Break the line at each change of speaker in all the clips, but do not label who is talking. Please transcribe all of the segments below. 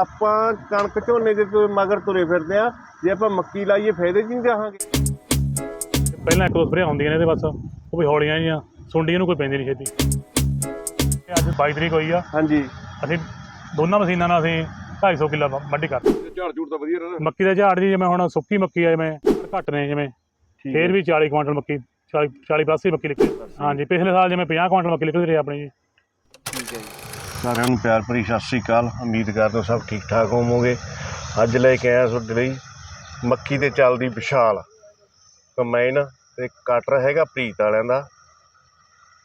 ਆਪਾਂ ਕਣਕ ਝੋਨੇ ਦੇ ਤੋਂ ਮਗਰ ਤੁਰੇ ਫਿਰਦੇ ਆ ਜੇ ਆਪਾਂ ਮੱਕੀ ਲਾਈਏ ਫਾਇਦੇ 'ਚ ਨਹੀਂ ਜਾਵਾਂਗੇ
ਪਹਿਲਾਂ ਇੱਕ ਦੋ ਸਪਰੇਅ ਹੁੰਦੀਆਂ ਨੇ ਇਹਦੇ ਬਸ। ਉਹ ਵੀ ਹੌਲੀਆਂ ਜੀਆਂ ਸੁੰਡੀਆਂ ਨੂੰ ਕੋਈ ਪੈਂਦੀ ਨਹੀਂ ਛੇਤੀ। ਅੱਜ 22 ਤਰੀਕ ਹੋਈ ਆ।
ਹਾਂਜੀ।
ਅਸੀਂ ਦੋਨਾਂ ਮਸ਼ੀਨਾਂ ਨਾਲ ਅਸੀਂ 250 ਕਿੱਲਾ ਵਾਢੀ ਕਰ।
ਝਾੜ ਝੂੜ ਤਾਂ ਵਧੀਆ ਰਹਿੰਦਾ।
ਮੱਕੀ ਦਾ ਝਾੜ ਜੀ ਜਿਵੇਂ ਹੁਣ ਸੁੱਕੀ ਮੱਕੀ ਆ ਜਿਵੇਂ ਘੱਟ ਨੇ ਜਿਵੇਂ
ਠੀਕ
ਫੇਰ ਵੀ 40 ਕੁਇੰਟਲ ਮੱਕੀ 40 40 ਪਲੱਸ ਹੀ ਮੱਕੀ ਨਿਕਲੀ। ਹਾਂਜੀ ਪਿਛਲੇ ਸਾਲ ਜਿਵੇਂ 50 ਕੁਇੰਟਲ ਮੱਕੀ ਨਿਕਲੀ ਰਹੀ ਆਪਣੀ ਜੀ।
ਠੀਕ ਹੈ ਜੀ। ਸਾਰਿਆਂ ਨੂੰ ਪਿਆਰ ਭਰੀ ਸਤਿ ਸ੍ਰੀ ਅਕਾਲ। ਉਮੀਦ ਕਰਦੇ ਹਾਂ ਸਭ ਠੀਕ ਠਾਕ ਹੋਵੋਗੇ। ਅੱਜ ਲੈ ਕੇ ਆਇਆ ਤੁਹਾਡੇ ਲਈ ਮੱਕੀ ਤੇ ਚੱਲਦੀ ਵਿਸ਼ਾਲ ਕੰਬਾਈਨ ਤੇ ਕਟਰ ਹੈਗਾ ਪ੍ਰੀਤ ਵਾਲਿਆਂ ਦਾ।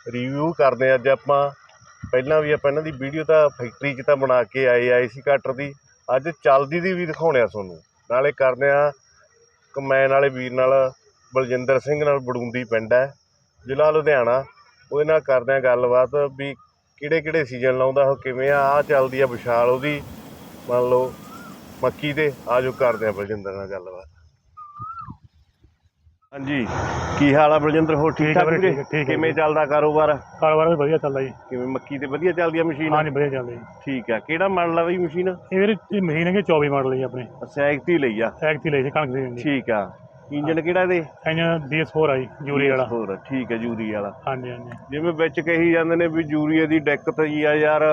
ਰਿਵਿਊ ਕਰਦੇ ਹਾਂ ਅੱਜ ਆਪਾਂ। ਪਹਿਲਾਂ ਵੀ ਆਪਾਂ ਇਹਨਾਂ ਦੀ ਵੀਡੀਓ ਤਾਂ ਫੈਕਟਰੀ 'ਚ ਤਾਂ ਬਣਾ ਕੇ ਆਏ ਆਏ ਸੀ ਕਟਰ ਦੀ। ਅੱਜ ਚੱਲਦੀ ਦੀ ਵੀ ਦਿਖਾਉਣੇ ਆ ਤੁਹਾਨੂੰ। ਨਾਲੇ ਕਰਦੇ ਆ ਕੰਬਾਈਨ ਵਾਲੇ ਵੀਰ ਨਾਲ, ਬਲਜਿੰਦਰ ਸਿੰਘ ਨਾਲ ਬੜੂੰਦੀ ਪਿੰਡ ਹੈ, ਜ਼ਿਲ੍ਹਾ ਲੁਧਿਆਣਾ। ਉਹਦੇ ਨਾਲ ਕਰਦੇ ਆ ਗੱਲਬਾਤ ਵੀ ਕਿਹੜੇ ਕਿਹੜੇ ਸੀਜ਼ਨ ਲਾਉਂਦਾ ਉਹ ਕਿਵੇਂ ਆ ਆ ਚੱਲਦੀ ਆ ਵਿਸ਼ਾਲ ਉਹਦੀ ਮੰਨ ਲਓ ਮੱਕੀ ਤੇ ਆਜੋ ਕਰਦੇ ਆ ਬਲਜਿੰਦਰ ਨਾਲ ਗੱਲਬਾਤ। ਹਾਂਜੀ ਕੀ ਹਾਲ ਆ ਬਲਜਿੰਦਰ? ਹੋ ਠੀਕ
ਠੀਕ ਆ ਵੀਰੇ,
ਵੀਰੇ?
ਠੀਕ ਆ, ਠੀਕ ਆ
ਕਿਵੇਂ
ਜੀ।
ਚੱਲਦਾ ਕਾਰੋਬਾਰ?
ਕਾਰੋਬਾਰ ਵੀ ਵਧੀਆ ਚੱਲਦਾ ਜੀ।
ਕਿਵੇਂ ਮੱਕੀ ਤੇ ਵਧੀਆ ਚੱਲਦੀ ਆ ਮਸ਼ੀਨ?
ਹਾਂਜੀ ਵਧੀਆ ਚੱਲਦਾ ਜੀ
ਠੀਕ ਆ ਕਿਹੜਾ ਮਾਡਲ ਆ ਬਈ ਮਸ਼ੀਨ?
ਇਹ ਵੀਰੇ ਇਹ ਮਸ਼ੀਨ ਹੈਗੀ 24 ਮਾਡਲ ਜੀ ਆਪਣੇ।
ਸੈਕਟੀ ਲਈ ਆ।
ਐਕਟੀ ਲਈ ਸੀ ਕਣਕ ਦੀ ਜੀ
ਠੀਕ ਆ। ਇੰਜਨ ਕਿਹੜਾ ਇਹਦੇ?
ਇੰਜਨ DS4 ਆ ਜੀ ਜੂਰੀ ਵਾਲਾ।
ਹੋਰ ਠੀਕ ਆ ਜੂਰੀ ਵਾਲਾ।
ਹਾਂਜੀ ਹਾਂਜੀ।
ਜਿਵੇਂ ਵਿੱਚ ਕਹੀ ਜਾਂਦੇ ਨੇ ਵੀ ਯੂਰੀਏ ਦੀ ਦਿੱਕਤ ਜੀ ਆ ਯਾਰ